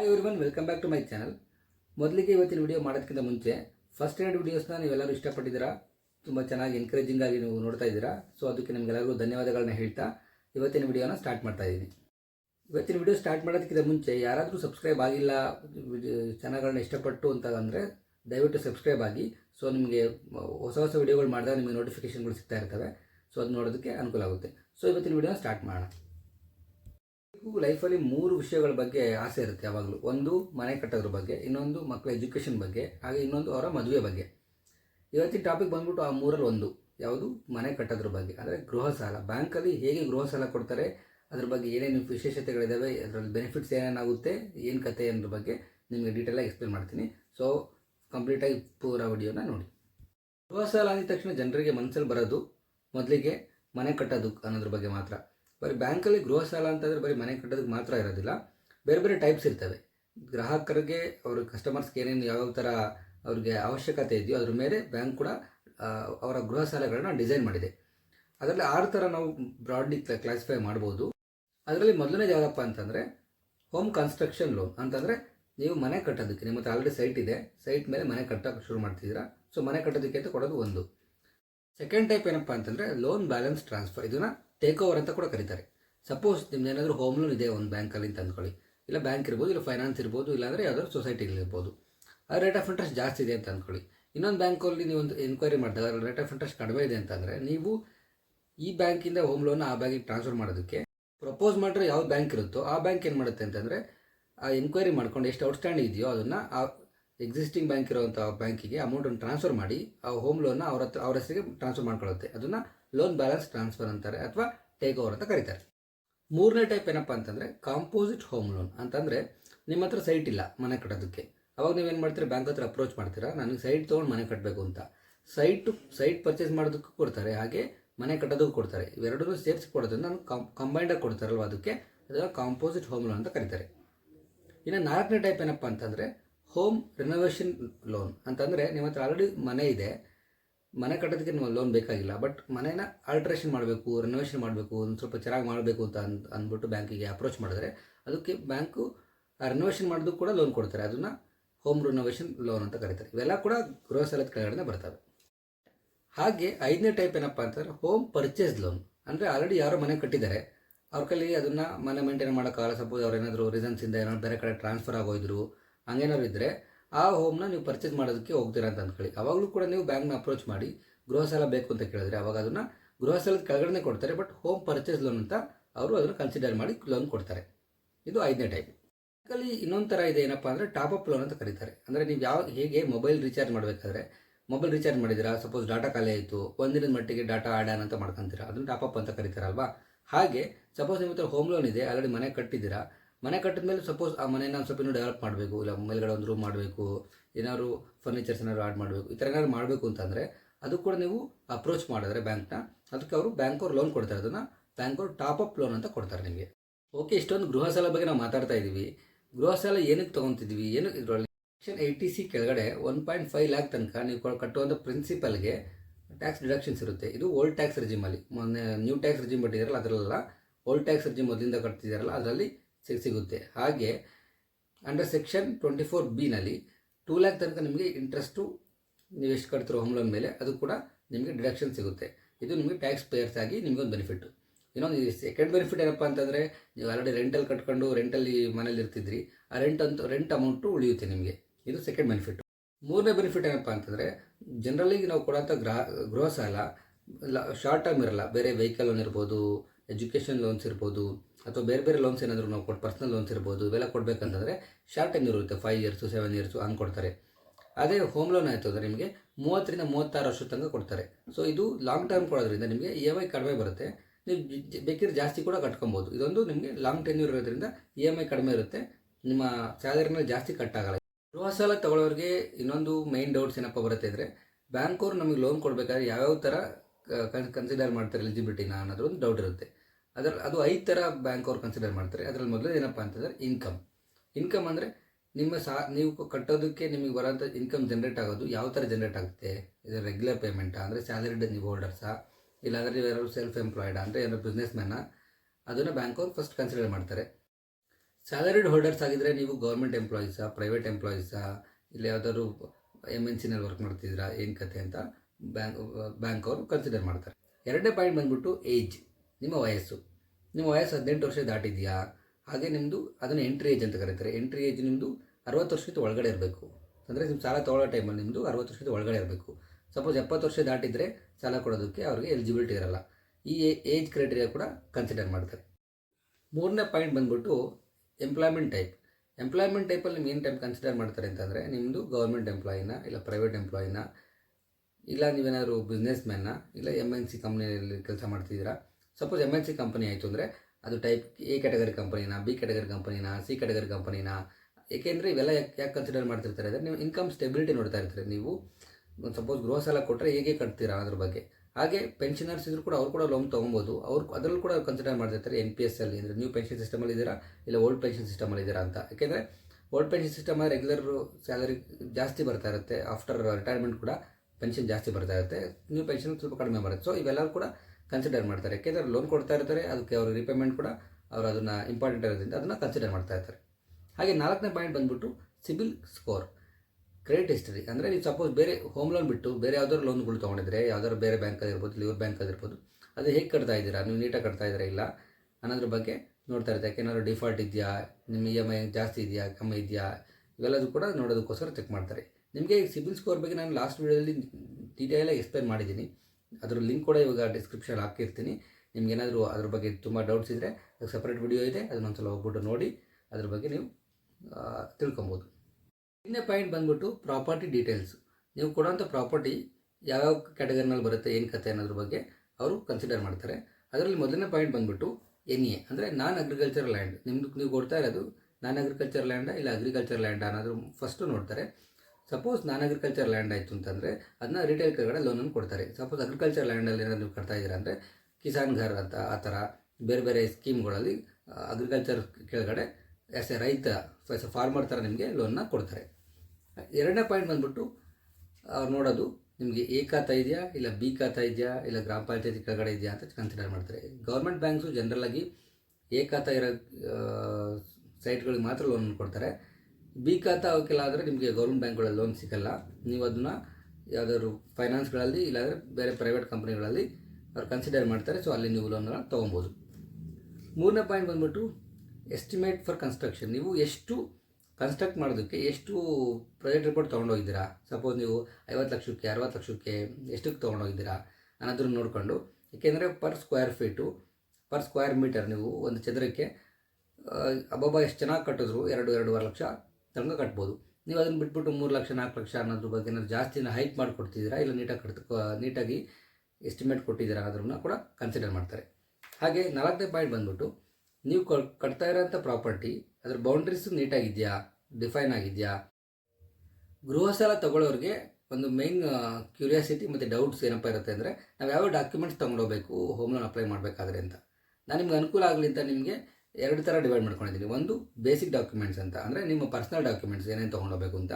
Hi everyone welcome back to my channel ಮೊದಲಿಗೆ ಇವತ್ತಿನ video ಮಾಡೋದಕ್ಕಿಂತ ಮುಂಚೆ ಫಸ್ಟ್ ಏಡ್ ವಿಡಿಯೋಸ್ನ ನೀವೆಲ್ಲರೂ ಇಷ್ಟಪಟ್ಟಿದ್ದೀರಾ? ತುಂಬ ಚೆನ್ನಾಗಿ ಎನ್ಕರೇಜಿಂಗ್ ಆಗಿ ನೀವು ನೋಡ್ತಾ ಇದ್ದೀರಾ? ಸೊ ಅದಕ್ಕೆ ನಿಮಗೆಲ್ಲರಿಗೂ ಧನ್ಯವಾದಗಳನ್ನ ಹೇಳ್ತಾ ಇವತ್ತಿನ ವಿಡಿಯೋನ ಸ್ಟಾರ್ಟ್ ಮಾಡ್ತಾ ಇದ್ದೀನಿ. ಇವತ್ತಿನ ವಿಡಿಯೋ ಸ್ಟಾರ್ಟ್ ಮಾಡೋದಕ್ಕಿಂತ ಮುಂಚೆ, ಯಾರಾದರೂ ಸಬ್ಸ್ಕ್ರೈಬ್ ಆಗಿಲ್ಲ ಚಾನಲ್ಗಳನ್ನ ಇಷ್ಟಪಟ್ಟು ಅಂತ ಅಂದರೆ ದಯವಿಟ್ಟು ಸಬ್ಸ್ಕ್ರೈಬ್ ಆಗಿ. ಸೊ ನಿಮಗೆ ಹೊಸ ಹೊಸ ವಿಡಿಯೋಗಳು ಮಾಡಿದಾಗ ನಿಮಗೆ ನೋಟಿಫಿಕೇಶನ್ಗಳು ಸಿಗ್ತಾ ಇರ್ತವೆ. ಸೊ ಅದು ನೋಡೋದಕ್ಕೆ ಅನುಕೂಲ ಆಗುತ್ತೆ. ಸೊ ಇವತ್ತಿನ ವಿಡಿಯೋನ ಸ್ಟಾರ್ಟ್ ಮಾಡೋಣ. ಲೈಫಲ್ಲಿ ಮೂರು ವಿಷಯಗಳ ಬಗ್ಗೆ ಆಸೆ ಇರುತ್ತೆ ಯಾವಾಗಲೂ. ಒಂದು ಮನೆ ಕಟ್ಟೋದ್ರ ಬಗ್ಗೆ, ಇನ್ನೊಂದು ಮಕ್ಕಳ ಎಜುಕೇಷನ್ ಬಗ್ಗೆ, ಹಾಗೆ ಇನ್ನೊಂದು ಅವರ ಮದುವೆ ಬಗ್ಗೆ. ಇವತ್ತಿನ ಟಾಪಿಕ್ ಬಂದ್ಬಿಟ್ಟು ಆ ಮೂರಲ್ಲಿ ಒಂದು. ಯಾವುದು? ಮನೆ ಕಟ್ಟೋದ್ರ ಬಗ್ಗೆ. ಅಂದರೆ ಗೃಹ ಸಾಲ. ಬ್ಯಾಂಕಲ್ಲಿ ಹೇಗೆ ಗೃಹ ಸಾಲ ಕೊಡ್ತಾರೆ, ಅದ್ರ ಬಗ್ಗೆ ಏನೇನು ವಿಶೇಷತೆಗಳಿದ್ದಾವೆ ಅದರಲ್ಲಿ ಬೆನಿಫಿಟ್ಸ್ ಏನೇನಾಗುತ್ತೆ, ಏನು ಕತೆ ಅನ್ನೋದ್ರ ಬಗ್ಗೆ ನಿಮಗೆ ಡೀಟೇಲಾಗಿ ಎಕ್ಸ್ಪ್ಲೇನ್ ಮಾಡ್ತೀನಿ. ಸೊ ಕಂಪ್ಲೀಟಾಗಿ ಪೂರ ವಿಡಿಯೋನ ನೋಡಿ. ಗೃಹ ಸಾಲ ಅಂದ ತಕ್ಷಣ ಜನರಿಗೆ ಮನಸ್ಸಲ್ಲಿ ಬರೋದು, ಮೊದಲಿಗೆ ಮನೆ ಕಟ್ಟೋದು ಅನ್ನೋದ್ರ ಬಗ್ಗೆ ಮಾತ್ರ. ಬರೀ ಬ್ಯಾಂಕಲ್ಲಿ ಗೃಹ ಸಾಲ ಅಂತಂದರೆ ಬರೀ ಮನೆ ಕಟ್ಟೋದಕ್ಕೆ ಮಾತ್ರ ಇರೋದಿಲ್ಲ. ಬೇರೆ ಬೇರೆ ಟೈಪ್ಸ್ ಇರ್ತವೆ. ಗ್ರಾಹಕರಿಗೆ ಅವ್ರ ಕಸ್ಟಮರ್ಸ್ಗೆ ಏನೇನು ಯಾವ್ಯಾವ ಥರ ಅವ್ರಿಗೆ ಅವಶ್ಯಕತೆ ಇದೆಯೋ ಅದ್ರ ಮೇಲೆ ಬ್ಯಾಂಕ್ ಕೂಡ ಅವರ ಗೃಹ ಸಾಲಗಳನ್ನ ಡಿಸೈನ್ ಮಾಡಿದೆ. ಅದರಲ್ಲಿ ಆರು ಥರ ನಾವು ಬ್ರಾಡ್ಲಿ ಕ್ಲಾಸಿಫೈ ಮಾಡ್ಬೋದು. ಅದರಲ್ಲಿ ಮೊದಲನೇದು ಯಾವುದಪ್ಪ ಅಂತಂದರೆ ಹೋಮ್ ಕನ್ಸ್ಟ್ರಕ್ಷನ್ ಲೋನ್ ಅಂತಂದರೆ ನೀವು ಮನೆ ಕಟ್ಟೋದಕ್ಕೆ, ನಿಮ್ಮ ಹತ್ರ ಆಲ್ರೆಡಿ ಸೈಟ್ ಇದೆ. ಸೈಟ್ ಮೇಲೆ ಮನೆ ಕಟ್ಟೋಕೆ ಶುರು ಮಾಡ್ತಿದ್ದೀರಾ. ಸೊ ಮನೆ ಕಟ್ಟೋದಕ್ಕೆ ಅಂತ ಕೊಡೋದು ಒಂದು. ಸೆಕೆಂಡ್ ಟೈಪ್ ಏನಪ್ಪ ಅಂತಂದರೆ ಲೋನ್ ಬ್ಯಾಲೆನ್ಸ್ ಟ್ರಾನ್ಸ್ಫರ್ ಇದನ್ನು ಟೇಕ್ ಓವರ್ ಅಂತ ಕೂಡ ಕರೀತಾರೆ. ಸಪೋಸ್ ನಿಮ್ದು ಏನಾದರೂ ಹೋಮ್ ಲೋನ್ ಇದೆ ಒಂದು ಬ್ಯಾಂಕಲ್ಲಿ ಅಂತ ಅಂದ್ಕೊಳ್ಳಿ ಇಲ್ಲ ಬ್ಯಾಂಕ್ ಇರ್ಬೋದು, ಇಲ್ಲ ಫೈನಾನ್ಸ್ ಇರ್ಬೋದು, ಇಲ್ಲಾಂದರೆ ಯಾವುದಾದ್ರು ಸೊಸೈಟಿಗಳು ಇರ್ಬೋದು. ಆ ರೇಟ್ ಆಫ್ ಇಂಟ್ರೆಸ್ಟ್ ಜಾಸ್ತಿ ಇದೆ ಅಂತ ಅಂದ್ಕೊಳ್ಳಿ. ಇನ್ನೊಂದು ಬ್ಯಾಂಕಲ್ಲಿ ನೀವು ಒಂದು ಎನ್ಕ್ವೈರಿ ಮಾಡಿದಾಗ ರೇಟ್ ಆಫ್ ಇಂಟ್ರೆಸ್ಟ್ ಕಡಿಮೆ ಇದೆ ಅಂತಂದರೆ, ನೀವು ಈ ಬ್ಯಾಂಕಿಂದ ಹೋಮ್ ಲೋನ್ ಆ ಬ್ಯಾಂಕಿಗೆ ಟ್ರಾನ್ಸ್ಫರ್ ಮಾಡೋದಕ್ಕೆ ಪ್ರಪೋಸ್ ಮಾಡಿದ್ರೆ ಯಾವ ಬ್ಯಾಂಕ್ ಇರುತ್ತೋ ಆ ಬ್ಯಾಂಕ್ ಏನು ಮಾಡುತ್ತೆ ಅಂತಂದರೆ, ಆ ಎನ್ಕ್ವೈರಿ ಮಾಡ್ಕೊಂಡು ಎಷ್ಟು ಔಟ್ಸ್ಟ್ಯಾಂಡಿಂಗ್ ಇದೆಯೋ ಅದನ್ನು ಆ ಎಕ್ಸಿಸ್ಟಿಂಗ್ ಬ್ಯಾಂಕ್ ಇರುವಂಥ ಬ್ಯಾಂಕಿಗೆ ಅಮೌಂಟನ್ನು ಟ್ರಾನ್ಸ್ಫರ್ ಮಾಡಿ, ಆ ಹೋಮ್ ಲೋನ್ನ ಅವ್ರ ಹತ್ರ, ಅವ್ರ ಹೆಸರಿಗೆ ಟ್ರಾನ್ಸ್ಫರ್ ಮಾಡ್ಕೊಳ್ಳುತ್ತೆ. ಅದನ್ನು ಲೋನ್ ಬ್ಯಾಲೆನ್ಸ್ ಟ್ರಾನ್ಸ್ಫರ್ ಅಂತಾರೆ ಅಥವಾ ಟೇಕ್ ಓವರ್ ಅಂತ ಕರೀತಾರೆ. ಮೂರನೇ ಟೈಪ್ ಏನಪ್ಪ ಅಂತಂದರೆ ಕಾಂಪೋಸಿಟ್ ಹೋಮ್ ಲೋನ್ ಅಂತಂದರೆ ನಿಮ್ಮ ಹತ್ರ ಸೈಟ್ ಇಲ್ಲ ಮನೆ ಕಟ್ಟೋದಕ್ಕೆ. ಅವಾಗ ನೀವೇನು ಮಾಡ್ತೀರಾ ಬ್ಯಾಂಕ್ ಹತ್ರ ಅಪ್ರೋಚ್ ಮಾಡ್ತೀರಾ, ನನಗೆ ಸೈಟ್ ತೊಗೊಂಡು ಮನೆ ಕಟ್ಟಬೇಕು ಅಂತ. ಸೈಟು, ಸೈಟ್ ಪರ್ಚೇಸ್ ಮಾಡೋದಕ್ಕೂ ಕೊಡ್ತಾರೆ, ಹಾಗೆ ಮನೆ ಕಟ್ಟೋದಕ್ಕೂ ಕೊಡ್ತಾರೆ. ಇವೆರಡೂ ಸೇರಿಸಿ ಕೊಡೋದ್ರಿಂದ ನಾನು ಕಾಂ ಕಂಬೈಂಡಾಗಿ ಕೊಡ್ತಾರಲ್ವ ಅದಕ್ಕೆ? ಅದನ್ನು ಕಾಂಪೋಸಿಟ್ ಹೋಮ್ ಲೋನ್ ಅಂತ ಕರೀತಾರೆ. ಇನ್ನು ನಾಲ್ಕನೇ ಟೈಪ್ ಏನಪ್ಪ ಅಂತಂದರೆ ಹೋಮ್ ರಿನೋವೇಷನ್ ಲೋನ್ ಅಂತಂದರೆ ನಿಮ್ಮ ಹತ್ರ ಆಲ್ರೆಡಿ ಮನೆ ಇದೆ ಮನೆ ಕಟ್ಟೋದಕ್ಕೆ ನಿಮಗೆ ಲೋನ್ ಬೇಕಾಗಿಲ್ಲ ಬಟ್ ಮನೇನ ಆಲ್ಟ್ರೇಷನ್ ಮಾಡಬೇಕು ರಿನೋವೇಷನ್ ಮಾಡಬೇಕು, ಒಂದು ಸ್ವಲ್ಪ ಚೆನ್ನಾಗಿ ಮಾಡಬೇಕು ಅಂತ ಅಂದ್, ಅಂದ್ಬಿಟ್ಟು ಬ್ಯಾಂಕಿಗೆ ಅಪ್ರೋಚ್ ಮಾಡಿದ್ರೆ, ಅದಕ್ಕೆ ಬ್ಯಾಂಕು ರಿನೋವೇಷನ್ ಮಾಡೋದು ಕೂಡ ಲೋನ್ ಕೊಡ್ತಾರೆ. ಅದನ್ನು ಹೋಮ್ ರಿನೋವೇಷನ್ ಲೋನ್ ಅಂತ ಕರೀತಾರೆ. ಇವೆಲ್ಲ ಕೂಡ ಗೃಹ ಸಾಲದ ಕೆಳಗಡೆ ಬರ್ತವೆ. ಹಾಗೆ ಐದನೇ ಟೈಪ್ ಏನಪ್ಪ ಅಂತಂದರೆ ಹೋಮ್ ಪರ್ಚೇಸ್ ಲೋನ್ ಅಂದರೆ ಆಲ್ರೆಡಿ ಯಾರೋ ಮನೆ ಕಟ್ಟಿದ್ದಾರೆ. ಅವ್ರ ಕೈಲಿ ಅದನ್ನು ಮನೆ ಮೇಂಟೈನ್ ಮಾಡೋಕ್ಕಾಗಲ್ಲ. ಸಪೋಸ್ ಅವ್ರು ಏನಾದರೂ ರೀಸನ್ಸಿಂದ ಏನಾದ್ರು ಬೇರೆ ಕಡೆ ಟ್ರಾನ್ಸ್ಫರ್ ಆಗೋಯಿದ್ರು, ಹಂಗೇನಾದ್ರು ಇದ್ದರೆ ಆ ಹೋಮ್ನ ನೀವು ಪರ್ಚೇಸ್ ಮಾಡೋದಕ್ಕೆ ಹೋಗ್ತೀರಾ ಅಂತ ಅಂದ್ಕೊಳ್ಳಿ. ಅವಾಗಲೂ ಕೂಡ ನೀವು ಬ್ಯಾಂಕ್ನ ಅಪ್ರೋಚ್ ಮಾಡಿ, ಗೃಹ ಸಾಲ ಬೇಕು ಅಂತ ಕೇಳಿದ್ರೆ ಅವಾಗ ಅದನ್ನು ಗೃಹ ಸಾಲದ ಕೆಳಗಡೆ ಕೊಡ್ತಾರೆ ಬಟ್ ಹೋಮ್ ಪರ್ಚೇಸ್ ಲೋನ್ ಅಂತ ಅವರು ಅದನ್ನು ಕನ್ಸಿಡರ್ ಮಾಡಿ ಲೋನ್ ಕೊಡ್ತಾರೆ. ಇದು ಐದನೇ ಟೈಪ್ ಬ್ಯಾಂಕಲ್ಲಿ ಇನ್ನೊಂದು ಥರ ಇದೆ ಏನಪ್ಪ ಅಂದರೆ ಟಾಪ್ ಅಪ್ ಲೋನ್ ಅಂತ ಕರೀತಾರೆ. ಅಂದರೆ ನೀವು ಯಾವ, ಹೇಗೆ ಮೊಬೈಲ್ ರೀಚಾರ್ಜ್ ಮಾಡಬೇಕಾದ್ರೆ ಮೊಬೈಲ್ ರೀಚಾರ್ಜ್ ಮಾಡಿದ್ದೀರಾ ಸಪೋಸ್ ಡಾಟಾ ಖಾಲಿ ಆಯಿತು, ಒಂದಿನದ ಮಟ್ಟಿಗೆ ಡಾಟಾ ಆ್ಯಡ್ ಅಂತ ಮಾಡ್ಕೊಂತೀರಾ, ಅದನ್ನು ಟಾಪ್ ಅಪ್ ಅಂತ ಕರೀತಾರಲ್ವಾ? ಹಾಗೆ ಸಪೋಸ್ ನಿಮ್ಮ ಹತ್ರ ಹೋಮ್ ಲೋನ್ ಇದೆ ಆಲ್ರೆಡಿ ಮನೆ ಕಟ್ಟಿದ್ದೀರಾ ಮನೆ ಕಟ್ಟಿದ ಮೇಲೆ ಸಪೋಸ್ ಆ ಮನೆನ ಒಂದು ಸ್ವಲ್ಪ ಇನ್ನೂ ಡೆವಲಪ್ ಮಾಡಬೇಕು, ಇಲ್ಲ ಮೇಲ್ಗಡೆ ಒಂದು ರೂಮ್ ಮಾಡಬೇಕು, ಏನಾದ್ರು ಫರ್ನಿಚರ್ಸ್ ಏನಾದ್ರು ಆ್ಯಡ್ ಮಾಡಬೇಕು, ಈ ಥರ ಏನಾದ್ರು ಮಾಡಬೇಕು ಅಂತಂದರೆ ಅದು ಕೂಡ ನೀವು ಅಪ್ರೋಚ್ ಮಾಡಿದ್ರೆ ಬ್ಯಾಂಕ್ನ ಅದಕ್ಕೆ ಅವರು ಬ್ಯಾಂಕ್ ಅವ್ರು ಲೋನ್ ಕೊಡ್ತಾರೆ. ಅದನ್ನು ಬ್ಯಾಂಕ್ ಅವ್ರು ಟಾಪ್ ಅಪ್ ಲೋನ್ ಅಂತ ಕೊಡ್ತಾರೆ ನಿಮಗೆ. ಓಕೆ ಇಷ್ಟೊಂದು ಗೃಹ ಸಾಲ ಬಗ್ಗೆ ನಾವು ಮಾತಾಡ್ತಾ ಇದ್ದೀವಿ ಗೃಹ ಸಾಲ ಏನಕ್ಕೆ ತೊಗೊತಿದ್ವಿ? ಏನು ಇದರಲ್ಲಿ? ಸೆಕ್ಷನ್ ಏಯ್ಟಿ ಸಿ ಕೆಳಗಡೆ ಒನ್ ಪಾಯಿಂಟ್ ಫೈವ್ ಲ್ಯಾಕ್ ತನಕ ನೀವು ಕಟ್ಟುವಂಥ ಪ್ರಿನ್ಸಿಪಲ್ಗೆ ಟ್ಯಾಕ್ಸ್ ಡಿಡಕ್ಷನ್ಸ್ ಇರುತ್ತೆ. ಇದು ಓಲ್ಡ್ ಟ್ಯಾಕ್ಸ್ ರಿಜಿಮಲ್ಲಿ ಮೊನ್ನೆ ನ್ಯೂ ಟ್ಯಾಕ್ಸ್ ರಿಜಿಮ್ ಬಟ್ಟಿದಾರಲ್ಲ ಅದರಲ್ಲ ಓಲ್ಡ್ ಟ್ಯಾಕ್ಸ್ ರಿಜಿಮ್ ಮೊದಲಿಂದ ಕಟ್ತಿದ್ದಾರಲ್ಲ ಅದರಲ್ಲಿ ಸಿಗುತ್ತೆ. ಹಾಗೆ ಅಂಡರ್ ಸೆಕ್ಷನ್ ಟ್ವೆಂಟಿ ಫೋರ್ ಬಿನಲ್ಲಿ ಟೂ ಲ್ಯಾಕ್ ತನಕ ನಿಮಗೆ ಇಂಟ್ರೆಸ್ಟು ನೀವು ಎಷ್ಟು ಕಟ್ತಿರೋ ಹೋಮ್ ಲೋನ್ ಮೇಲೆ ಅದು ಕೂಡ ನಿಮಗೆ ಡಿಡಕ್ಷನ್ ಸಿಗುತ್ತೆ. ಇದು ನಿಮಗೆ ಟ್ಯಾಕ್ಸ್ ಪೇಯರ್ಸ್ ಆಗಿ ನಿಮಗೊಂದು ಬೆನಿಫಿಟ್ ಇನ್ನೊಂದು ಸೆಕೆಂಡ್ ಬೆನಿಫಿಟ್ ಏನಪ್ಪ ಅಂತಂದರೆ ನೀವು ಆಲ್ರೆಡಿ ರೆಂಟಲ್ಲಿ ಕಟ್ಕೊಂಡು ರೆಂಟಲ್ಲಿ ಮನೇಲಿ ಇರ್ತಿದ್ರಿ, ಆ ರೆಂಟ್ ಅಂತೂ ರೆಂಟ್ ಅಮೌಂಟು ಉಳಿಯುತ್ತೆ ನಿಮಗೆ. ಇದು ಸೆಕೆಂಡ್ ಬೆನಿಫಿಟ್ ಮೂರನೇ ಬೆನಿಫಿಟ್ ಏನಪ್ಪ ಅಂತಂದರೆ ಜನರಲಿ ನಾವು ಕೊಡೋಂಥ ಗ್ರಹ ಗೃಹ ಸಾಲ ಶಾರ್ಟ್ ಟರ್ಮ್ ಇರಲ್ಲ. ಬೇರೆ ವೆಹಿಕಲ್ ಲೋನ್ ಇರ್ಬೋದು ಎಜುಕೇಷನ್ ಲೋನ್ಸ್ ಇರ್ಬೋದು ಅಥವಾ ಬೇರೆ ಬೇರೆ ಲೋನ್ಸ್ ಏನಾದರೂ ನಾವು ಕೊಟ್ಟು ಪರ್ಸ್ನಲ್ ಲೋನ್ಸ್ ಇರ್ಬೋದು, ಇವೆಲ್ಲ ಕೊಡಬೇಕಂತಂದರೆ ಶಾರ್ಟ್ ಟೈಮ್ ಇರುತ್ತೆ ಫೈವ್ ಇಯರ್ಸು ಸೆವೆನ್ ಇಯರ್ಸು ಹಂಗೆ ಕೊಡ್ತಾರೆ. ಅದೇ ಹೋಮ್ ಲೋನ್ ಆಯಿತು ಅಂದರೆ ನಿಮಗೆ ಮೂವತ್ತರಿಂದ ಮೂವತ್ತಾರು ವರ್ಷ ತನಕ ಕೊಡ್ತಾರೆ. ಸೊ ಇದು ಲಾಂಗ್ ಟರ್ಮ್ ಕೊಡೋದ್ರಿಂದ ನಿಮಗೆ ಇ ಎಂ ಐ ಕಡಿಮೆ ಬರುತ್ತೆ. ನೀವು ಬೇಕಿದ್ರೆ ಜಾಸ್ತಿ ಕೂಡ ಕಟ್ಕೊಬೋದು. ಇದೊಂದು ನಿಮಗೆ ಲಾಂಗ್ ಟೈಮ್ ಇರೋದ್ರಿಂದ ಇ ಎಂ ಐ ಕಡಿಮೆ ಇರುತ್ತೆ. ನಿಮ್ಮ ಸ್ಯಾಲರಿನಲ್ಲಿ ಜಾಸ್ತಿ ಕಟ್ಟಾಗಲ್ಲ ಗೃಹ ಸಾಲ ತಗೊಳ್ಳೋರಿಗೆ ಇನ್ನೊಂದು ಮೈನ್ ಡೌಟ್ಸ್ ಏನಪ್ಪ ಬರುತ್ತೆ ಅಂದರೆ ಬ್ಯಾಂಕ್ ಅವರು ನಮಗೆ ಲೋನ್ ಕೊಡಬೇಕಾದ್ರೆ ಯಾವ್ಯಾವ ಥರ ಕನ್ಸಿಡರ್ ಮಾಡ್ತಾರೆ ಎಲಿಜಿಬಿಲಿಟಿನ ಅನ್ನೋದು ಒಂದು ಡೌಟ್ ಇರುತ್ತೆ. ಅದರ ಅದು ಐದು ಥರ ಬ್ಯಾಂಕ್ ಅವ್ರು ಕನ್ಸಿಡರ್ ಮಾಡ್ತಾರೆ. ಅದರಲ್ಲಿ ಮೊದಲು ಏನಪ್ಪ ಅಂತಂದರೆ ಇನ್ಕಮ್ ಇನ್ಕಮ್ ಅಂದರೆ ನಿಮ್ಮ ಸಾ, ನೀವು ಕಟ್ಟೋದಕ್ಕೆ ನಿಮಗೆ ಬರೋಂಥ ಇನ್ಕಮ್ ಜನ್ರೇಟ್ ಆಗೋದು ಯಾವ ಥರ ಜನ್ರೇಟ್ ಆಗುತ್ತೆ? ಇದು ರೆಗ್ಯುಲರ್ ಪೇಮೆಂಟಾ ಅಂದರೆ ಸ್ಯಾಲರಿಡ್ ನೀವು ಹೋಲ್ಡರ್ಸಾ ಇಲ್ಲಾಂದರೆ ನೀವು ಯಾರು ಸೆಲ್ಫ್ ಎಂಪ್ಲಾಯ್ಡಾ ಅಂದರೆ ಏನಾದ್ರು ಬಿಸ್ನೆಸ್ ಮ್ಯಾನ ಅದನ್ನು ಬ್ಯಾಂಕ್ ಅವ್ರು ಫಸ್ಟ್ ಕನ್ಸಿಡರ್ ಮಾಡ್ತಾರೆ. ಸ್ಯಾಲರಿಡ್ ಹೋಲ್ಡರ್ಸ್ ಆಗಿದ್ದರೆ ನೀವು ಗೌರ್ಮೆಂಟ್ ಎಂಪ್ಲಾಯೀಸಾ ಪ್ರೈವೇಟ್ ಎಂಪ್ಲಾಯೀಸಾ ಇಲ್ಲ ಯಾವ್ದಾದ್ರು ಎಂ ಎನ್ ಸಿನಲ್ಲಿ ವರ್ಕ್ ಮಾಡ್ತಿದ್ದೀರಾ? ಏನು ಕತೆ ಅಂತ ಬ್ಯಾಂಕ್ ಬ್ಯಾಂಕ್ ಅವರು ಕನ್ಸಿಡರ್ ಮಾಡ್ತಾರೆ. ಎರಡನೇ ಪಾಯಿಂಟ್ ಬಂದ್ಬಿಟ್ಟು ಏಜ್ ನಿಮ್ಮ ವಯಸ್ಸು. ನಿಮ್ಮ ವಯಸ್ಸು ಹದಿನೆಂಟು ವರ್ಷ ದಾಟಿದೆಯಾ? ಹಾಗೆ ನಿಮ್ಮದು ಅದನ್ನು ಎಂಟ್ರಿ ಏಜ್ ಅಂತ ಕರೀತಾರೆ. ಎಂಟ್ರಿ ಏಜ್ ನಿಮ್ಮದು ಅರವತ್ತು ವರ್ಷದ ಒಳಗಡೆ ಇರಬೇಕು. ಅಂದರೆ ನಿಮ್ಮ ಸಾಲ ತೊಗೊಳ್ಳೋ ಟೈಮಲ್ಲಿ ನಿಮ್ಮದು ಅರವತ್ತು ವರ್ಷದ ಒಳಗಡೆ ಇರಬೇಕು. ಸಪೋಸ್ ಎಪ್ಪತ್ತು ವರ್ಷ ದಾಟಿದರೆ ಸಾಲ ಕೊಡೋದಕ್ಕೆ ಅವರಿಗೆ ಎಲಿಜಿಬಿಲಿಟಿ ಇರಲ್ಲ. ಈ ಏಜ್ ಕ್ರೈಟೀರಿಯಾ ಕೂಡ ಕನ್ಸಿಡರ್ ಮಾಡ್ತಾರೆ. ಮೂರನೇ ಪಾಯಿಂಟ್ ಬಂದ್ಬಿಟ್ಟು ಎಂಪ್ಲಾಯ್ಮೆಂಟ್ ಟೈಪ್ ಎಂಪ್ಲಾಯ್ಮೆಂಟ್ ಟೈಪಲ್ಲಿ ನಿಮ್ಗೆ ಏನು ಟೈಪ್ ಕನ್ಸಿಡರ್ ಮಾಡ್ತಾರೆ ಅಂತಂದರೆ ನಿಮ್ಮದು ಗೌರ್ಮೆಂಟ್ ಎಂಪ್ಲಾಯಿನ ಇಲ್ಲ ಪ್ರೈವೇಟ್ ಎಂಪ್ಲಾಯಿನ ಇಲ್ಲ ನೀವೇನಾದ್ರು ಬಿಸ್ನೆಸ್ ಮ್ಯಾನ್ನ ಇಲ್ಲ ಎಂ ಎನ್ ಸಿ ಕಂಪ್ನಿಯಲ್ಲಿ ಕೆಲಸ ಮಾಡ್ತಿದ್ದೀರಾ? Suppose M N C company ಆಯಿತು ಅಂದರೆ ಅದು ಟೈಪ್ ಎ ಕ್ಯಾಟಗರಿ ಕಂಪನಿನ ಬಿ ಕ್ಯಾಟಗರಿ ಕಂಪನಿನ ಸಿ ಕ್ಯಾಟಗರಿ ಕಂಪನಿನ ಏಕೆಂದರೆ ಇವೆಲ್ಲ ಯಾಕೆ ಯಾಕೆ ಕನ್ಸಿಡರ್ ಮಾಡ್ತಿರ್ತಾರೆ ಅಂದರೆ ನೀವು ಇನ್ಕಮ್ ಸ್ಟೆಬಿಲಿಟಿ ನೋಡ್ತಾ ಇರ್ತೀರಿ. ನೀವು ಸಪೋಸ್ ಗೃಹ ಸಾಲ ಕೊಟ್ಟರೆ ಹೇಗೆ ಕಟ್ತೀರಾ ಅದ್ರ ಬಗ್ಗೆ. ಹಾಗೆ ಪೆನ್ಷನರ್ಸ್ ಇದ್ರು ಕೂಡ ಅವ್ರು ಕೂಡ ಲೋನ್ ತೊಗೊಬೋದು. ಅವ್ರು ಅದರಲ್ಲೂ ಕೂಡ ಕನ್ಸಿಡರ್ ಮಾಡ್ತಿರ್ತಾರೆ ಎನ್ ಪಿ ಎಸ್ ಅಲ್ಲಿ ಅಂದರೆ ನ್ಯೂ ಪೆನ್ಷನ್ ಸಿಸ್ಟಮಲ್ಲಿ ಇದ್ದೀರಾ ಇಲ್ಲ ಓಲ್ಡ್ ಪೆನ್ಷನ್ ಸಿಸ್ಟಮಲ್ಲಿ ಇದ್ದೀರಾ ಅಂತ. ಯಾಕೆಂದರೆ old pension system regular salary ಜಾಸ್ತಿ ಬರ್ತಾ ಇರುತ್ತೆ. ಆಫ್ಟರ್ ರಿಟೈರ್ಮೆಂಟ್ ಕೂಡ ಪೆನ್ಷನ್ ಜಾಸ್ತಿ ಬರ್ತಾ ಇರುತ್ತೆ. ನ್ಯೂ ಪೆನ್ಷನ್ ಸ್ವಲ್ಪ ಕಡಿಮೆ ಬರುತ್ತೆ. ಸೊ ಇವೆಲ್ಲರೂ ಕೂಡ ಕನ್ಸಿಡರ್ ಮಾಡ್ತಾರೆ. ಯಾಕೆಂದರೆ ಲೋನ್ ಕೊಡ್ತಾ ಇರ್ತಾರೆ, ಅದಕ್ಕೆ ಅವರು ರಿಪೇಮೆಂಟ್ ಕೂಡ ಅವರು ಅದನ್ನು ಇಂಪಾರ್ಟೆಂಟ್ ಇರೋದ್ರಿಂದ ಅದನ್ನು ಕನ್ಸಿಡರ್ ಮಾಡ್ತಾ ಇರ್ತಾರೆ. ಹಾಗೆ ನಾಲ್ಕನೇ ಪಾಯಿಂಟ್ ಬಂದ್ಬಿಟ್ಟು ಸಿಬಿಲ್ ಸ್ಕೋರ್ ಕ್ರೆಡಿಟ್ ಹಿಸ್ಟರಿ ಅಂದರೆ ನೀವು ಸಪೋಸ್ ಬೇರೆ ಹೋಮ್ ಲೋನ್ ಬಿಟ್ಟು ಬೇರೆ ಯಾವ್ದಾದ್ರು ಲೋನ್ಗಳು ತೊಗೊಂಡಿದ್ರೆ, ಯಾವ್ದಾದ್ರು ಬೇರೆ ಬ್ಯಾಂಕ್ ಆಗಿರ್ಬೋದು ಲಿವರ್ ಬ್ಯಾಂಕ್ ಆಗಿರ್ಬೋದು ಅದು ಹೇಗೆ ಕಟ್ತಾ ಇದ್ದೀರಾ? ನೀವು ನೀಟಾಗಿ ಕಟ್ತಾ ಇದ್ದೀರಾ ಇಲ್ಲ? ಅನ್ನೋದ್ರ ಬಗ್ಗೆ ನೋಡ್ತಾ ಇರ್ತಾರೆ ಯಾಕೆನಾದ್ರು ಡಿಫಾಲ್ಟ್ ಇದೆಯಾ? ನಿಮ್ಮ ಇ ಎಂ ಐ ಜಾಸ್ತಿ ಇದೆಯಾ? ಕಮ್ಮಿ ಇದೆಯಾ? ಇವೆಲ್ಲದೂ ಕೂಡ ನೋಡೋದಕ್ಕೋಸ್ಕರ ಚೆಕ್ ಮಾಡ್ತಾರೆ. ನಿಮಗೆ ಸಿಬಿಲ್ ಸ್ಕೋರ್ ಬಗ್ಗೆ ನಾನು ಲಾಸ್ಟ್ ವೀಡಿಯೋದಲ್ಲಿ ಡೀಟೇಲಾಗಿ ಎಕ್ಸ್ಪ್ಲೇನ್ ಮಾಡಿದ್ದೀನಿ. ಅದ್ರ ಲಿಂಕ್ ಕೂಡ ಇವಾಗ ಡಿಸ್ಕ್ರಿಪ್ಷನ್ ಹಾಕಿರ್ತೀನಿ. ನಿಮ್ಗೆ ಏನಾದರೂ ಅದ್ರ ಬಗ್ಗೆ ತುಂಬ ಡೌಟ್ಸ್ ಇದ್ದರೆ ಸಪ್ರೇಟ್ ವಿಡಿಯೋ ಇದೆ ಅದನ್ನೊಂದ್ಸಲ ಹೋಗ್ಬಿಟ್ಟು ನೋಡಿ. ಅದ್ರ ಬಗ್ಗೆ ನೀವು ತಿಳ್ಕೊಬೋದು. ಇನ್ನೇ ಪಾಯಿಂಟ್ ಬಂದ್ಬಿಟ್ಟು ಪ್ರಾಪರ್ಟಿ ಡೀಟೇಲ್ಸ್ ನೀವು ಕೊಡೋಂಥ ಪ್ರಾಪರ್ಟಿ ಯಾವ್ಯಾವ ಕ್ಯಾಟಗರಿನಲ್ಲಿ ಬರುತ್ತೆ, ಏನು ಕತೆ ಅನ್ನೋದ್ರ ಬಗ್ಗೆ ಅವರು ಕನ್ಸಿಡರ್ ಮಾಡ್ತಾರೆ. ಅದರಲ್ಲಿ ಮೊದಲನೇ ಪಾಯಿಂಟ್ ಬಂದ್ಬಿಟ್ಟು ಎನ್ ಎ ಅಂದರೆ ನಾನ್ ಅಗ್ರಿಕಲ್ಚರ್ ಲ್ಯಾಂಡ್ ನಿಮ್ದು, ನೀವು ಕೊಡ್ತಾ ಇರೋದು ನಾನ್ ಅಗ್ರಿಕಲ್ಚರ್ ಲ್ಯಾಂಡ ಇಲ್ಲ ಅಗ್ರಿಕಲ್ಚರ್ ಲ್ಯಾಂಡ ಅನ್ನೋದು ಫಸ್ಟು ನೋಡ್ತಾರೆ. ಸಪೋಸ್ ನಾನ್ ಅಗ್ರಿಕಲ್ಚರ್ ಲ್ಯಾಂಡ್ ಆಯಿತು ಅಂತಂದರೆ ಅದನ್ನ ರಿಟೇಲ್ ಕೆಳಗಡೆ ಲೋನನ್ನು ಕೊಡ್ತಾರೆ. ಸಪೋಸ್ ಅಗ್ರಿಕಲ್ಚರ್ ಲ್ಯಾಂಡಲ್ಲಿ ಏನಾದರೂ ನೀವು ಕಟ್ತಾ ಇದ್ದೀರಾ ಅಂದರೆ ಕಿಸಾನ್ ಘರ್ ಅಂತ ಆ ಥರ ಬೇರೆ ಬೇರೆ ಸ್ಕೀಮ್ಗಳಲ್ಲಿ ಅಗ್ರಿಕಲ್ಚರ್ ಕೆಳಗಡೆ ಆ್ಯಸ್ ಎ ರೈತ ಎಸ್ ಎ ಫಾರ್ಮರ್ ಥರ ನಿಮಗೆ ಲೋನ್ನ ಕೊಡ್ತಾರೆ. ಎರಡನೇ ಪಾಯಿಂಟ್ ಬಂದ್ಬಿಟ್ಟು ಅವ್ರು ನೋಡೋದು ನಿಮಗೆ ಎ ಖಾತಾ ಇದೆಯಾ ಇಲ್ಲ ಬಿ ಖಾತಾ ಇದೆಯಾ ಇಲ್ಲ ಗ್ರಾಮ ಪಂಚಾಯತಿ ಕೆಳಗಡೆ ಇದೆಯಾ ಅಂತ ಕನ್ಸಿಡರ್ ಮಾಡ್ತಾರೆ. ಗೌರ್ಮೆಂಟ್ ಬ್ಯಾಂಕ್ಸು ಜನರಲಾಗಿ ಎ ಖಾತಾ ಇರೋ ಸೈಟ್ಗಳಿಗೆ ಮಾತ್ರ ಲೋನ್ ಕೊಡ್ತಾರೆ. ಬಿ ಖಾತಾ ಅವಕ್ಕೆಲ್ಲ ಆದರೆ ನಿಮಗೆ ಗೌರ್ಮೆಂಟ್ ಬ್ಯಾಂಕ್ಗಳಲ್ಲಿ ಲೋನ್ ಸಿಗಲ್ಲ. ನೀವು ಅದನ್ನು ಯಾವುದಾದ್ರು ಫೈನಾನ್ಸ್ಗಳಲ್ಲಿ ಇಲ್ಲಾಂದರೆ ಬೇರೆ ಪ್ರೈವೇಟ್ ಕಂಪ್ನಿಗಳಲ್ಲಿ ಅವ್ರು ಕನ್ಸಿಡರ್ ಮಾಡ್ತಾರೆ ಸೊ ಅಲ್ಲಿ ನೀವು ಲೋನನ್ನು ತೊಗೊಬೋದು. ಮೂರನೇ ಪಾಯಿಂಟ್ ಬಂದುಬಿಟ್ಟು ಎಸ್ಟಿಮೇಟ್ ಫಾರ್ ಕನ್ಸ್ಟ್ರಕ್ಷನ್ ನೀವು ಎಷ್ಟು ಕನ್ಸ್ಟ್ರಕ್ಟ್ ಮಾಡೋದಕ್ಕೆ ಎಷ್ಟು ಪ್ರಾಜೆಕ್ಟ್ ರಿಪೋರ್ಟ್ ತೊಗೊಂಡೋಗಿದ್ದೀರಾ? ಸಪೋಸ್ ನೀವು ಐವತ್ತು ಲಕ್ಷಕ್ಕೆ, ಅರವತ್ತು ಲಕ್ಷಕ್ಕೆ ಎಷ್ಟಕ್ಕೆ ತೊಗೊಂಡೋಗಿದ್ದೀರಾ? ಅನ್ನೋದನ್ನು ನೋಡಿಕೊಂಡು, ಏಕೆಂದರೆ per square feet per square metre ನೀವು ಒಂದು ಚದರಕ್ಕೆ ಅಬ್ಬಬ್ಬ ಎಷ್ಟು ಚೆನ್ನಾಗಿ ಕಟ್ಟಿದ್ರು? ಎರಡು, ಎರಡೂವರೆ ಲಕ್ಷ ತನಕ ಕಟ್ಬೋದು. ನೀವು ಅದನ್ನು ಬಿಟ್ಬಿಟ್ಟು ಮೂರು ಲಕ್ಷ, ನಾಲ್ಕು ಲಕ್ಷ ಅನ್ನೋದ್ರ ಬಗ್ಗೆ ಏನಾದ್ರು ಜಾಸ್ತಿನ ಹೈಕ್ ಮಾಡಿಕೊಡ್ತಿದ್ದೀರಾ? ಇಲ್ಲ ನೀಟಾಗಿ ಕಟ್ ನೀಟಾಗಿ ಎಸ್ಟಿಮೇಟ್ ಕೊಟ್ಟಿದ್ದೀರಾ ಅದನ್ನು ಕೂಡ ಕನ್ಸಿಡರ್ ಮಾಡ್ತಾರೆ. ಹಾಗೆ ನಾಲ್ಕನೇ ಪಾಯಿಂಟ್ ಬಂದ್ಬಿಟ್ಟು, ನೀವು ಕಟ್ತಾ ಇರೋಂಥ ಪ್ರಾಪರ್ಟಿ ಅದ್ರ ಬೌಂಡ್ರೀಸ್ ನೀಟಾಗಿದೆಯಾ? ಡಿಫೈನ್ ಆಗಿದೆಯಾ? ಗೃಹ ಸಾಲ ತಗೊಳ್ಳೋರಿಗೆ ಒಂದು ಮೇನ್ ಕ್ಯೂರಿಯಾಸಿಟಿ ಮತ್ತು ಡೌಟ್ಸ್ ಏನಪ್ಪ ಇರುತ್ತೆ ಅಂದರೆ ನಾವು ಯಾವ ಡಾಕ್ಯುಮೆಂಟ್ಸ್ ತೊಗೊಂಡೋಗ್ಬೇಕು ಹೋಮ್ ಲೋನ್ ಅಪ್ಲೈ ಮಾಡಬೇಕಾದ್ರೆ ಅಂತ. ನಾನು ನಿಮ್ಗೆ ಅನುಕೂಲ ಆಗಲಿ ಅಂತ ನಿಮಗೆ ಎರಡು ಥರ ಡಿವೈಡ್ ಮಾಡ್ಕೊಂಡಿದ್ದೀನಿ ಒಂದು ಬೇಸಿಕ್ ಡಾಕ್ಯುಮೆಂಟ್ಸ್ ಅಂತ, ಅಂದರೆ ನಿಮ್ಮ ಪರ್ಸನಲ್ ಡಾಕ್ಯುಮೆಂಟ್ಸ್ ಏನೇನು ತೊಗೊಂಡೋಗ್ಬೇಕು ಅಂತ.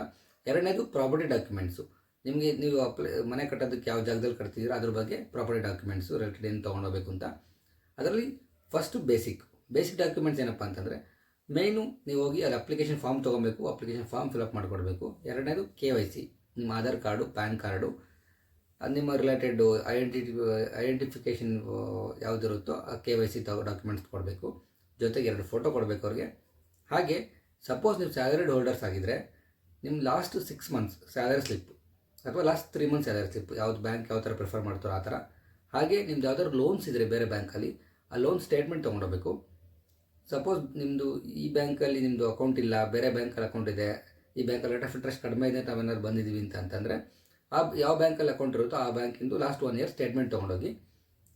ಎರಡನೇದು ಪ್ರಾಪರ್ಟಿ ಡಾಕ್ಯುಮೆಂಟ್ಸು ನಿಮಗೆ ನೀವು ಅಪ್ಲೈ ಮನೆ ಕಟ್ಟೋದಕ್ಕೆ ಯಾವ ಜಾಗದಲ್ಲಿ ಕಟ್ತಿದ್ದೀರೋ ಅದ್ರ ಬಗ್ಗೆ ಪ್ರಾಪರ್ಟಿ ಡಾಕ್ಯುಮೆಂಟ್ಸು ರಿಲೇಟೆಡ್ ಏನು ತೊಗೊಂಡೋಗ್ಬೇಕು ಅಂತ. ಅದರಲ್ಲಿ ಫಸ್ಟು ಬೇಸಿಕ್ ಬೇಸಿಕ್ ಡಾಕ್ಯುಮೆಂಟ್ಸ್ ಏನಪ್ಪ ಅಂತಂದರೆ ಮೇಯ್ನು ನೀವು ಹೋಗಿ ಅಲ್ಲಿ ಅಪ್ಲಿಕೇಶನ್ ಫಾರ್ಮ್ ತೊಗೊಬೇಕು ಅಪ್ಲಿಕೇಶನ್ ಫಾರ್ಮ್ ಫಿಲಪ್ ಮಾಡಿಕೊಡ್ಬೇಕು. ಎರಡನೇದು ಕೆ ವೈ ಸಿ ನಿಮ್ಮ ಆಧಾರ್ ಕಾರ್ಡು, ಪ್ಯಾನ್ ಕಾರ್ಡು ನಿಮ್ಮ ರಿಲೇಟೆಡ್ ಐಡೆಂಟಿಟಿ ಐಡೆಂಟಿಫಿಕೇಷನ್ ಯಾವುದಿರುತ್ತೋ ಆ ಕೆ ವೈ ಸಿ ತಗೋ ಡಾಕ್ಯುಮೆಂಟ್ಸ್ ಕೊಡಬೇಕು. ಜೊತೆಗೆ ಎರಡು ಫೋಟೋ ಕೊಡಬೇಕು ಅವ್ರಿಗೆ. ಹಾಗೆ ಸಪೋಸ್ ನೀವು ಸ್ಯಾಲರಿಡ್ ಹೋಲ್ಡರ್ಸ್ ಆಗಿದ್ದರೆ ನಿಮ್ಮ last six months salary slip ಅಥವಾ last three months salary slip ಯಾವ್ದು ಬ್ಯಾಂಕ್ ಯಾವ ಥರ ಪ್ರಿಫರ್ ಮಾಡ್ತಾರೋ ಆ ಥರ. ಹಾಗೆ ನಿಮ್ದು ಯಾವ್ದಾದ್ರು ಲೋನ್ಸ್ ಇದ್ದರೆ ಬೇರೆ ಬ್ಯಾಂಕಲ್ಲಿ ಆ ಲೋನ್ ಸ್ಟೇಟ್ಮೆಂಟ್ ತೊಗೊಂಡೋಗಬೇಕು. ಸಪೋಸ್ ನಿಮ್ಮದು ಈ ಬ್ಯಾಂಕಲ್ಲಿ ನಿಮ್ಮದು ಅಕೌಂಟ್ ಇಲ್ಲ, ಬೇರೆ ಬ್ಯಾಂಕಲ್ಲಿ ಅಕೌಂಟ್ ಇದೆ, ಈ ಬ್ಯಾಂಕಲ್ಲಿ ರೇಟ್ ಆಫ್ ಇಂಟ್ರೆಸ್ಟ್ ಕಡಿಮೆ ಇದೆ ನಾವೇನಾದ್ರು ಬಂದಿದ್ದೀವಿ ಅಂತ ಅಂತಂದರೆ, ಆ ಯಾವ ಬ್ಯಾಂಕಲ್ಲಿ ಅಕೌಂಟ್ ಇರುತ್ತೋ ಆ ಬ್ಯಾಂಕಿಂದು ಲಾಸ್ಟ್ ಒನ್ ಇಯರ್ ಸ್ಟೇಟ್ಮೆಂಟ್ ತೊಗೊಂಡೋಗಿ,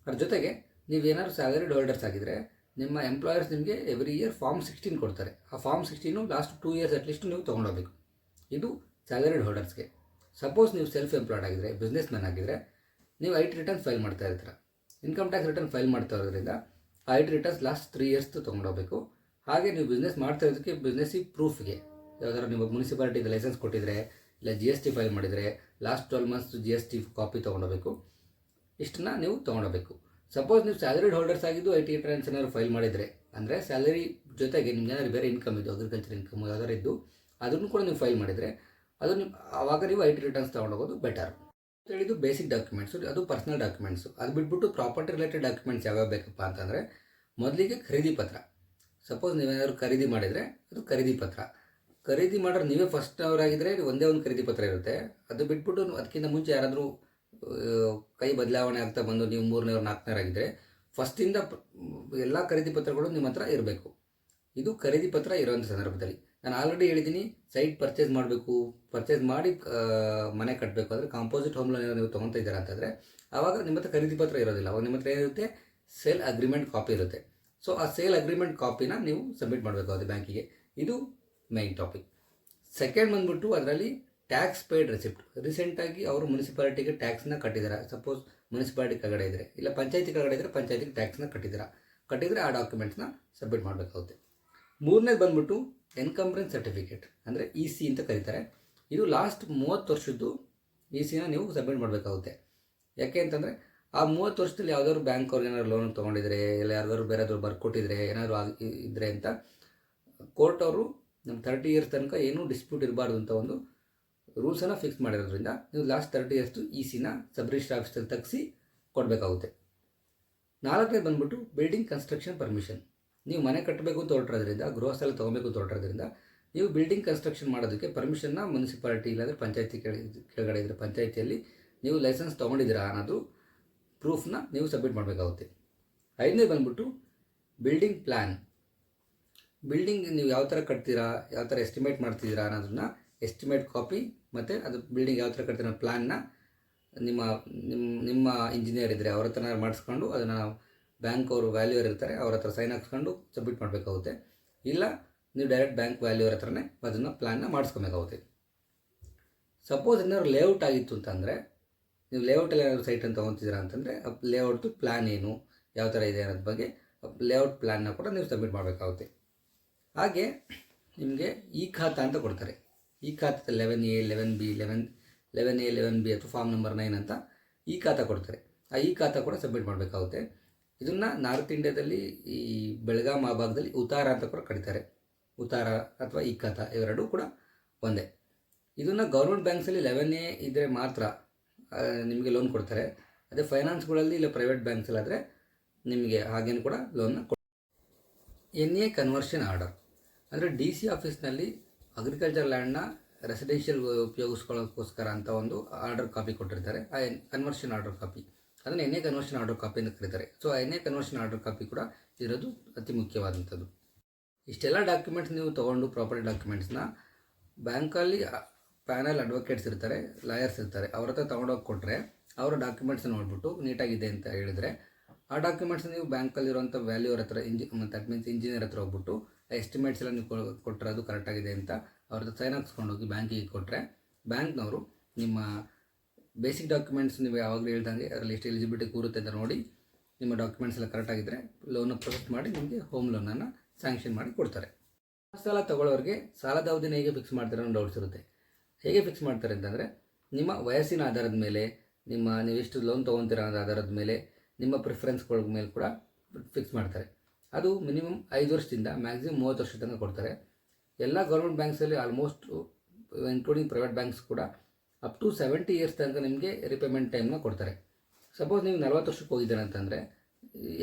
ಅದ್ರ ಜೊತೆಗೆ ನೀವೇನಾದ್ರು ಸ್ಯಾಲರಿಡ್ ಹೋಲ್ಡರ್ಸ್ ಆಗಿದ್ದರೆ ನಿಮ್ಮ ಎಂಪ್ಲಾಯರ್ಸ್ ನಿಮಗೆ ಎವ್ರಿ ಇಯರ್ ಫಾರ್ಮ್ ಸಿಕ್ಸ್ಟೀನ್ ಕೊಡ್ತಾರೆ. ಆ form sixteen last two years at least ನೀವು ತೊಗೊಂಡೋಗ್ಬೇಕು. ಇದು ಸ್ಯಾಲರಿಡ್ ಹೋಲ್ಡರ್ಸ್ಗೆ ಸಪೋಸ್ ನೀವು ಸೆಲ್ಫ್ ಎಂಪ್ಲಾಯ್ಡ್ ಆಗಿದ್ದರೆ ಬಿಸ್ನೆಸ್ ಮ್ಯಾನ್ ಆಗಿದ್ದರೆ ನೀವು ಐ ಟಿ ರಿಟರ್ನ್ಸ್ ಫೈಲ್ ಮಾಡ್ತಾ ಇರ್ತೀರ. ಇನ್ಕಮ್ ಟ್ಯಾಕ್ಸ್ ರಿಟರ್ನ್ ಫೈಲ್ ಮಾಡ್ತಾ ಇರೋದ್ರಿಂದ ಆ I T returns last three years ತೊಗೊಂಡೋಗ್ಬೇಕು. ಹಾಗೆ ನೀವು ಬಿಸ್ನೆಸ್ ಮಾಡ್ತಾ ಇರೋದಕ್ಕೆ ಬಿಸ್ನೆಸ್ಸಿಗೆ ಪ್ರೂಫ್ಗೆ ಯಾವ್ದಾದ್ರು ನಿಮ್ಮ ಮುನ್ಸಿಪಾಲಿಟಿದು ಲೈಸೆನ್ಸ್ ಕೊಟ್ಟಿದ್ರೆ, ಇಲ್ಲ ಜಿ ಎಸ್ ಟಿ ಫೈಲ್ ಮಾಡಿದರೆ last twelve months G S T copy ತೊಗೊಂಡೋಗ್ಬೇಕು. ಇಷ್ಟನ್ನ ನೀವು ತೊಗೊಂಡೋಗ್ಬೇಕು. ಸಪೋಸ್ ನೀವು ಸ್ಯಾಲರಿಡ್ ಹೋಲ್ಡರ್ಸ್ ಆಗಿದ್ದು ಐ ಟಿ ರಿಟರ್ನ್ಸ್ ಏನಾದ್ರು ಫೈಲ್ ಮಾಡಿದರೆ, ಅಂದರೆ ಸ್ಯಾಲರಿ ಜೊತೆಗೆ ನಿಮ್ಗೆ ಏನಾದ್ರು ಬೇರೆ ಇನ್ಕಮ್ ಇದ್ದು ಅಗ್ರಿಕಲ್ಚರ್ ಇನ್ಕಮ್ ಯಾವ್ದಾರು ಇದ್ದು, ಅದನ್ನು ಕೂಡ ನೀವು ಫೈಲ್ ಮಾಡಿದರೆ, ಅದು ನೀವು ಆವಾಗ ನೀವು ಐ ಟಿ ರಿಟರ್ನ್ಸ್ ತೊಗೊಂಡೋಗೋದು ಬೆಟರ್ ಹೇಳಿದ್ದು ಬೇಸಿಕ್ ಡಾಕ್ಯುಮೆಂಟ್ಸು ಅದು ಪರ್ಸನಲ್ ಡಾಕ್ಯುಮೆಂಟ್ಸು ಅದು ಬಿಟ್ಬಿಟ್ಟು ಪ್ರಾಪರ್ಟಿ ರಿಲೇಟೆಡ್ ಡಾಕ್ಯುಮೆಂಟ್ಸ್ ಯಾವ್ಯಾವ ಬೇಕಪ್ಪ ಅಂತಂದರೆ, ಮೊದಲಿಗೆ ಖರೀದಿ ಪತ್ರ. ಸಪೋಸ್ ನೀವೇನಾದ್ರು ಖರೀದಿ ಮಾಡಿದರೆ, ಅದು ಖರೀದಿ ಪತ್ರ. ಖರೀದಿ ಮಾಡೋರು ನೀವೇ ಫಸ್ಟ್ ಅವರಾಗಿದ್ದರೆ ಒಂದೇ ಒಂದು ಖರೀದಿ ಪತ್ರ ಇರುತ್ತೆ. ಅದು ಬಿಟ್ಬಿಟ್ಟು ಅದಕ್ಕಿಂತ ಮುಂಚೆ ಯಾರಾದರೂ ಕೈ ಬದಲಾವಣೆ ಆಗ್ತಾ ಬಂದು ನೀವು ಮೂರನೇವ್ರು ನಾಲ್ಕನೇವರಾಗಿದ್ದರೆ ಫಸ್ಟಿಂದ ಎಲ್ಲ ಖರೀದಿ ಪತ್ರಗಳು ನಿಮ್ಮ ಹತ್ರ ಇರಬೇಕು. ಇದು ಖರೀದಿ ಪತ್ರ ಇರೋಂಥ ಸಂದರ್ಭದಲ್ಲಿ. ನಾನು ಆಲ್ರೆಡಿ ಹೇಳಿದ್ದೀನಿ ಸೈಟ್ ಪರ್ಚೇಸ್ ಮಾಡಬೇಕು. ಪರ್ಚೇಸ್ ಮಾಡಿ ಮನೆ ಕಟ್ಟಬೇಕು ಅಂದರೆ ಕಾಂಪೋಸಿಟ್ ಹೋಮ್ ಲೋನ್ ನೀವು ತೊಗೊತಾ ಇದ್ದೀರಾ ಅಂತಂದರೆ ಆವಾಗ ನಿಮ್ಮ ಹತ್ರ ಖರೀದಿ ಪತ್ರ ಇರೋದಿಲ್ಲ. ಅವಾಗ ನಿಮ್ಮ ಹತ್ರ ಏನಿರುತ್ತೆ? ಸೇಲ್ ಅಗ್ರಿಮೆಂಟ್ ಕಾಪಿ ಇರುತ್ತೆ. ಸೊ ಆ ಸೇಲ್ ಅಗ್ರಿಮೆಂಟ್ ಕಾಪಿನ ನೀವು ಸಬ್ಮಿಟ್ ಮಾಡಬೇಕು ಅದು ಬ್ಯಾಂಕಿಗೆ. ಇದು ಮೈನ್ ಟಾಪಿಕ್ ಸೆಕೆಂಡ್ ಬಂದ್ಬಿಟ್ಟು, ಅದರಲ್ಲಿ ಟ್ಯಾಕ್ಸ್ ಪೇಯ್ಡ್ ರೆಸಿಪ್ಟ್ ರೀಸೆಂಟಾಗಿ ಅವರು ಮುನ್ಸಿಪಾಲಿಟಿಗೆ ಟ್ಯಾಕ್ಸ್ನ ಕಟ್ಟಿದ್ದಾರೆ ಸಪೋಸ್ ಮುನ್ಸಿಪಾಲಿಟಿ ಕೆಳಗಡೆ ಇದ್ದರೆ ಇಲ್ಲ ಪಂಚಾಯತಿ ಕೆಳಗಡೆ ಇದ್ದರೆ ಪಂಚಾಯತಿಗೆ ಟ್ಯಾಕ್ಸ್ನ ಕಟ್ಟಿದ್ದೀರಾ ಕಟ್ಟಿದರೆ. ಆ ಡಾಕ್ಯುಮೆಂಟ್ಸ್ನ ಸಬ್ಮಿಟ್ ಮಾಡಬೇಕಾಗುತ್ತೆ. ಮೂರನೇದು ಬಂದ್ಬಿಟ್ಟು ಎನ್ಕಂಬ್ರೆನ್ಸ್ ಸರ್ಟಿಫಿಕೇಟ್ ಅಂದರೆ ಇ ಸಿ ಅಂತ ಕರೀತಾರೆ. ಇದು ಲಾಸ್ಟ್ ಮೂವತ್ತು ವರ್ಷದ್ದು ಇ ಸಿನ ನೀವು ಸಬ್ಮಿಟ್ ಮಾಡಬೇಕಾಗುತ್ತೆ. ಯಾಕೆ ಅಂತಂದರೆ ಆ ಮೂವತ್ತು ವರ್ಷದಲ್ಲಿ ಯಾವ್ದಾದ್ರು ಬ್ಯಾಂಕ್ ಅವ್ರಿಗೆ ಏನಾದ್ರು ಲೋನ್ ತೊಗೊಂಡಿದ್ರೆ, ಇಲ್ಲ ಯಾರಾದ್ರು ಬೇರೆದ್ರು ಬರ್ಕೊಟ್ಟಿದ್ರೆ, ಏನಾದರೂ ಆಗಿ ಇದ್ದರೆ ಅಂತ ಕೋರ್ಟ್ ಅವರು ನಮ್ಮ ತರ್ಟಿ ಇಯರ್ಸ್ ತನಕ ಏನೂ ಡಿಸ್ಪ್ಯೂಟ್ ಇರಬಾರ್ದು ಅಂತ ಒಂದು ರೂಲ್ಸನ್ನು ಫಿಕ್ಸ್ ಮಾಡಿರೋದ್ರಿಂದ ನೀವು ಲಾಸ್ಟ್ ತರ್ಟಿ ಇಯರ್ಸ್ದು ಇ ಸಿನ ಸಬ್ ರಿಜಿಸ್ಟರ್ ಆಫೀಸಲ್ಲಿ ತೆಗೆಸಿ ಕೊಡಬೇಕಾಗುತ್ತೆ. ನಾಲ್ಕನೇ ಬಂದ್ಬಿಟ್ಟು ಬಿಲ್ಡಿಂಗ್ ಕನ್ಸ್ಟ್ರಕ್ಷನ್ ಪರ್ಮಿಷನ್ ನೀವು ಮನೆ ಕಟ್ಟಬೇಕು ಅಂತ ಹೊರಟಿರೋದ್ರಿಂದ, ಗೃಹ ಸ್ಥಳ ತೊಗೊಬೇಕು ಅಂತ ನೀವು ಬಿಲ್ಡಿಂಗ್ ಕನ್ಸ್ಟ್ರಕ್ಷನ್ ಮಾಡೋದಕ್ಕೆ ಪರ್ಮಿಷನ್ನ ಮುನ್ಸಿಪಾಲಿಟಿ ಇಲ್ಲಾಂದರೆ ಪಂಚಾಯತಿ ಕೆಳಗಡೆ ಇದ್ದರೆ ಪಂಚಾಯತಿಯಲ್ಲಿ ನೀವು ಲೈಸೆನ್ಸ್ ತೊಗೊಂಡಿದ್ದೀರಾ ಅನ್ನೋದು ಪ್ರೂಫ್ನ ನೀವು ಸಬ್ಮಿಟ್ ಮಾಡಬೇಕಾಗುತ್ತೆ. ಐದನೇ ಬಂದ್ಬಿಟ್ಟು ಬಿಲ್ಡಿಂಗ್ ಪ್ಲ್ಯಾನ್ ಬಿಲ್ಡಿಂಗ್ ನೀವು ಯಾವ ಥರ ಕಟ್ತೀರಾ ಯಾವ ಥರ ಎಸ್ಟಿಮೇಟ್ ಮಾಡ್ತಿದ್ದೀರಾ ಅನ್ನೋದನ್ನ ಎಸ್ಟಿಮೇಟ್ ಕಾಪಿ ಮತ್ತು ಅದು ಬಿಲ್ಡಿಂಗ್ ಯಾವ ಥರ ಕಟ್ತಾರೆ ಪ್ಲ್ಯಾನ್ನ ನಿಮ್ಮ ನಿಮ್ಮ ನಿಮ್ಮ ಇಂಜಿನಿಯರ್ ಇದ್ದರೆ ಅವ್ರ ಹತ್ರ ಮಾಡಿಸ್ಕೊಂಡು ಅದನ್ನು ಬ್ಯಾಂಕ್ ಅವರು ವ್ಯಾಲ್ಯೂರ್ ಇರ್ತಾರೆ, ಅವ್ರ ಹತ್ರ ಸೈನ್ ಹಾಕ್ಸ್ಕೊಂಡು ಸಬ್ಮಿಟ್ ಮಾಡಬೇಕಾಗುತ್ತೆ. ಇಲ್ಲ, ನೀವು ಡೈರೆಕ್ಟ್ ಬ್ಯಾಂಕ್ ವ್ಯಾಲ್ಯೂರ್ ಹತ್ರನೇ ಅದನ್ನು ಪ್ಲ್ಯಾನ್ನ ಮಾಡಿಸ್ಕೊಬೇಕಾಗುತ್ತೆ. ಸಪೋಸ್ ಏನಾದ್ರು ಲೇಔಟ್ ಆಗಿತ್ತು ಅಂತಂದರೆ, ನೀವು ಲೇಔಟಲ್ಲಿ ಏನಾದರೂ ಸೈಟನ್ನು ತೊಗೊತಿದ್ದೀರಾ ಅಂತಂದರೆ ಲೇಔಟ್ದು ಪ್ಲ್ಯಾನ್ ಏನು, ಯಾವ ಥರ ಇದೆ ಅನ್ನೋದ್ರ ಬಗ್ಗೆ ಲೇಔಟ್ ಪ್ಲ್ಯಾನ್ನ ಕೂಡ ನೀವು ಸಬ್ಮಿಟ್ ಮಾಡಬೇಕಾಗುತ್ತೆ. ಹಾಗೆ, ನಿಮಗೆ ಈ ಖಾತಾ ಅಂತ ಕೊಡ್ತಾರೆ. ಈ ಖಾತೆ eleven A eleven B eleven eleven A eleven B ಅಥವಾ ಫಾರ್ಮ್ ನಂಬರ್ ನೈನ್ ಅಂತ ಈ ಖಾತೆ ಕೊಡ್ತಾರೆ. ಆ ಈ ಖಾತೆ ಕೂಡ ಸಬ್ಮಿಟ್ ಮಾಡಬೇಕಾಗುತ್ತೆ. ಇದನ್ನು ನಾರ್ತ್ ಇಂಡಿಯಾದಲ್ಲಿ ಈ ಬೆಳಗಾಂ ಆ ಭಾಗದಲ್ಲಿ ಉತಾರ ಅಂತ ಕೂಡ ಕರೀತಾರೆ. ಉತಾರ ಅಥವಾ ಈ ಖಾತ ಇವೆರಡೂ ಕೂಡ ಒಂದೇ. ಇದನ್ನು ಗೌರ್ಮೆಂಟ್ ಬ್ಯಾಂಕ್ಸಲ್ಲಿ ಲೆವೆನ್ ಎ ಇದ್ದರೆ ಮಾತ್ರ ನಿಮಗೆ ಲೋನ್ ಕೊಡ್ತಾರೆ. ಅದೇ ಫೈನಾನ್ಸ್ಗಳಲ್ಲಿ ಇಲ್ಲ ಪ್ರೈವೇಟ್ ಬ್ಯಾಂಕ್ಸಲ್ಲಾದರೆ ನಿಮಗೆ ಹಾಗೇನು ಕೂಡ ಲೋನ್ನ ಕೊಡ್ ಎನ್ ಎ ಕನ್ವರ್ಷನ್ ಆರ್ಡರ್ ಅಂದರೆ ಡಿ ಸಿ ಆಫೀಸ್ನಲ್ಲಿ ಅಗ್ರಿಕಲ್ಚರ್ ಲ್ಯಾಂಡ್ನ ರೆಸಿಡೆನ್ಷಿಯಲ್ ಉಪಯೋಗಿಸ್ಕೊಳ್ಳೋಕ್ಕೋಸ್ಕರ ಅಂತ ಒಂದು ಆರ್ಡರ್ ಕಾಪಿ ಕೊಟ್ಟಿರ್ತಾರೆ. ಆ ಕನ್ವರ್ಷನ್ ಆರ್ಡರ್ ಕಾಪಿ ಅದನ್ನು N A conversion order copy ಅಂತ ಕರೀತಾರೆ. ಸೊ ಆ N A conversion order copy ಕೂಡ ಇರೋದು ಅತಿ ಮುಖ್ಯವಾದಂಥದ್ದು. ಇಷ್ಟೆಲ್ಲ ಡಾಕ್ಯುಮೆಂಟ್ಸ್ ನೀವು ತೊಗೊಂಡು ಪ್ರಾಪರ್ಟಿ ಡಾಕ್ಯುಮೆಂಟ್ಸ್ನ ಬ್ಯಾಂಕಲ್ಲಿ ಪ್ಯಾನಲ್ ಅಡ್ವೊಕೇಟ್ಸ್ ಇರ್ತಾರೆ ಲಾಯರ್ಸ್ ಇರ್ತಾರೆ, ಅವ್ರ ಹತ್ರ ತೊಗೊಂಡೋಗಿ ಕೊಟ್ಟರೆ ಅವರ ಡಾಕ್ಯುಮೆಂಟ್ಸ್ ನೋಡಿಬಿಟ್ಟು ನೀಟಾಗಿದೆ ಅಂತ ಹೇಳಿದರೆ, ಆ ಡಾಕ್ಯುಮೆಂಟ್ಸ್ ನೀವು ಬ್ಯಾಂಕಲ್ಲಿರುವಂಥ ವ್ಯಾಲ್ಯೂರ್ ಹತ್ರ ಇಂಜಿ ಮತ್ತು ದಟ್ ಮೀನ್ಸ್ ಇಂಜಿನಿಯರ್ ಹತ್ರ ಹೋಗ್ಬಿಟ್ಟು ಎಸ್ಟಿಮೇಟ್ಸ್ ಎಲ್ಲ ನೀವು ಕೊಟ್ಟರೆ ಅದು ಕರೆಕ್ಟಾಗಿದೆ ಅಂತ ಅವ್ರದ್ದು ಸೈನ್ ಹಾಕ್ಸ್ಕೊಂಡು ಹೋಗಿ ಬ್ಯಾಂಕಿಗೆ ಕೊಟ್ಟರೆ ಬ್ಯಾಂಕ್ನವರು ನಿಮ್ಮ ಬೇಸಿಕ್ ಡಾಕ್ಯುಮೆಂಟ್ಸ್ ನೀವು ಯಾವಾಗಲೂ ಹೇಳ್ದಂಗೆ ಅದರಲ್ಲಿ ಎಷ್ಟು ಎಲಿಜಿಬಿಲಿಟಿ ಕೂರುತ್ತೆ ಅಂತ ನೋಡಿ ನಿಮ್ಮ ಡಾಕ್ಯುಮೆಂಟ್ಸ್ ಎಲ್ಲ ಕರೆಕ್ಟಾಗಿದ್ದರೆ ಲೋನ್ ಪ್ರೊಸೆಸ್ ಮಾಡಿ ನಿಮಗೆ ಹೋಮ್ ಲೋನನ್ನು ಸ್ಯಾಂಕ್ಷನ್ ಮಾಡಿ ಕೊಡ್ತಾರೆ. ಸಾಲ ತಗೊಳ್ಳೋರಿಗೆ ಸಾಲದ ಅವಧಿನ ಹೇಗೆ ಫಿಕ್ಸ್ ಮಾಡ್ತಾರೆ ಅನ್ನೋ ಡೌಟ್ಸ್ ಇರುತ್ತೆ. ಹೇಗೆ ಫಿಕ್ಸ್ ಮಾಡ್ತಾರೆ ಅಂತಂದರೆ ನಿಮ್ಮ ವಯಸ್ಸಿನ ಆಧಾರದ ಮೇಲೆ, ನಿಮ್ಮ ನೀವು ಎಷ್ಟು ಲೋನ್ ತೊಗೊತೀರ ಅನ್ನೋ ಆಧಾರದ ಮೇಲೆ, ನಿಮ್ಮ ಪ್ರಿಫರೆನ್ಸ್ಗಳ ಮೇಲೆ ಕೂಡ ಫಿಕ್ಸ್ ಮಾಡ್ತಾರೆ. ಅದು ಮಿನಿಮಮ್ ಐದು ವರ್ಷದಿಂದ ಮ್ಯಾಕ್ಸಿಮಮ್ ಮೂವತ್ತು ವರ್ಷ ತನಕ ಕೊಡ್ತಾರೆ. ಎಲ್ಲ ಗೌರ್ಮೆಂಟ್ ಬ್ಯಾಂಕ್ಸಲ್ಲಿ ಆಲ್ಮೋಸ್ಟ್ ಇನ್ಕ್ಲೂಡಿಂಗ್ ಪ್ರೈವೇಟ್ ಬ್ಯಾಂಕ್ಸ್ ಕೂಡ ಅಪ್ ಟು ಸೆವೆಂಟಿ ಇಯರ್ಸ್ ತನಕ ನಿಮಗೆ ರಿಪೇಮೆಂಟ್ ಟೈಮ್ನ ಕೊಡ್ತಾರೆ. ಸಪೋಸ್ ನೀವು ನಲ್ವತ್ತು ವರ್ಷಕ್ಕೆ ಹೋಗಿದ್ದೀರ ಅಂತಂದರೆ,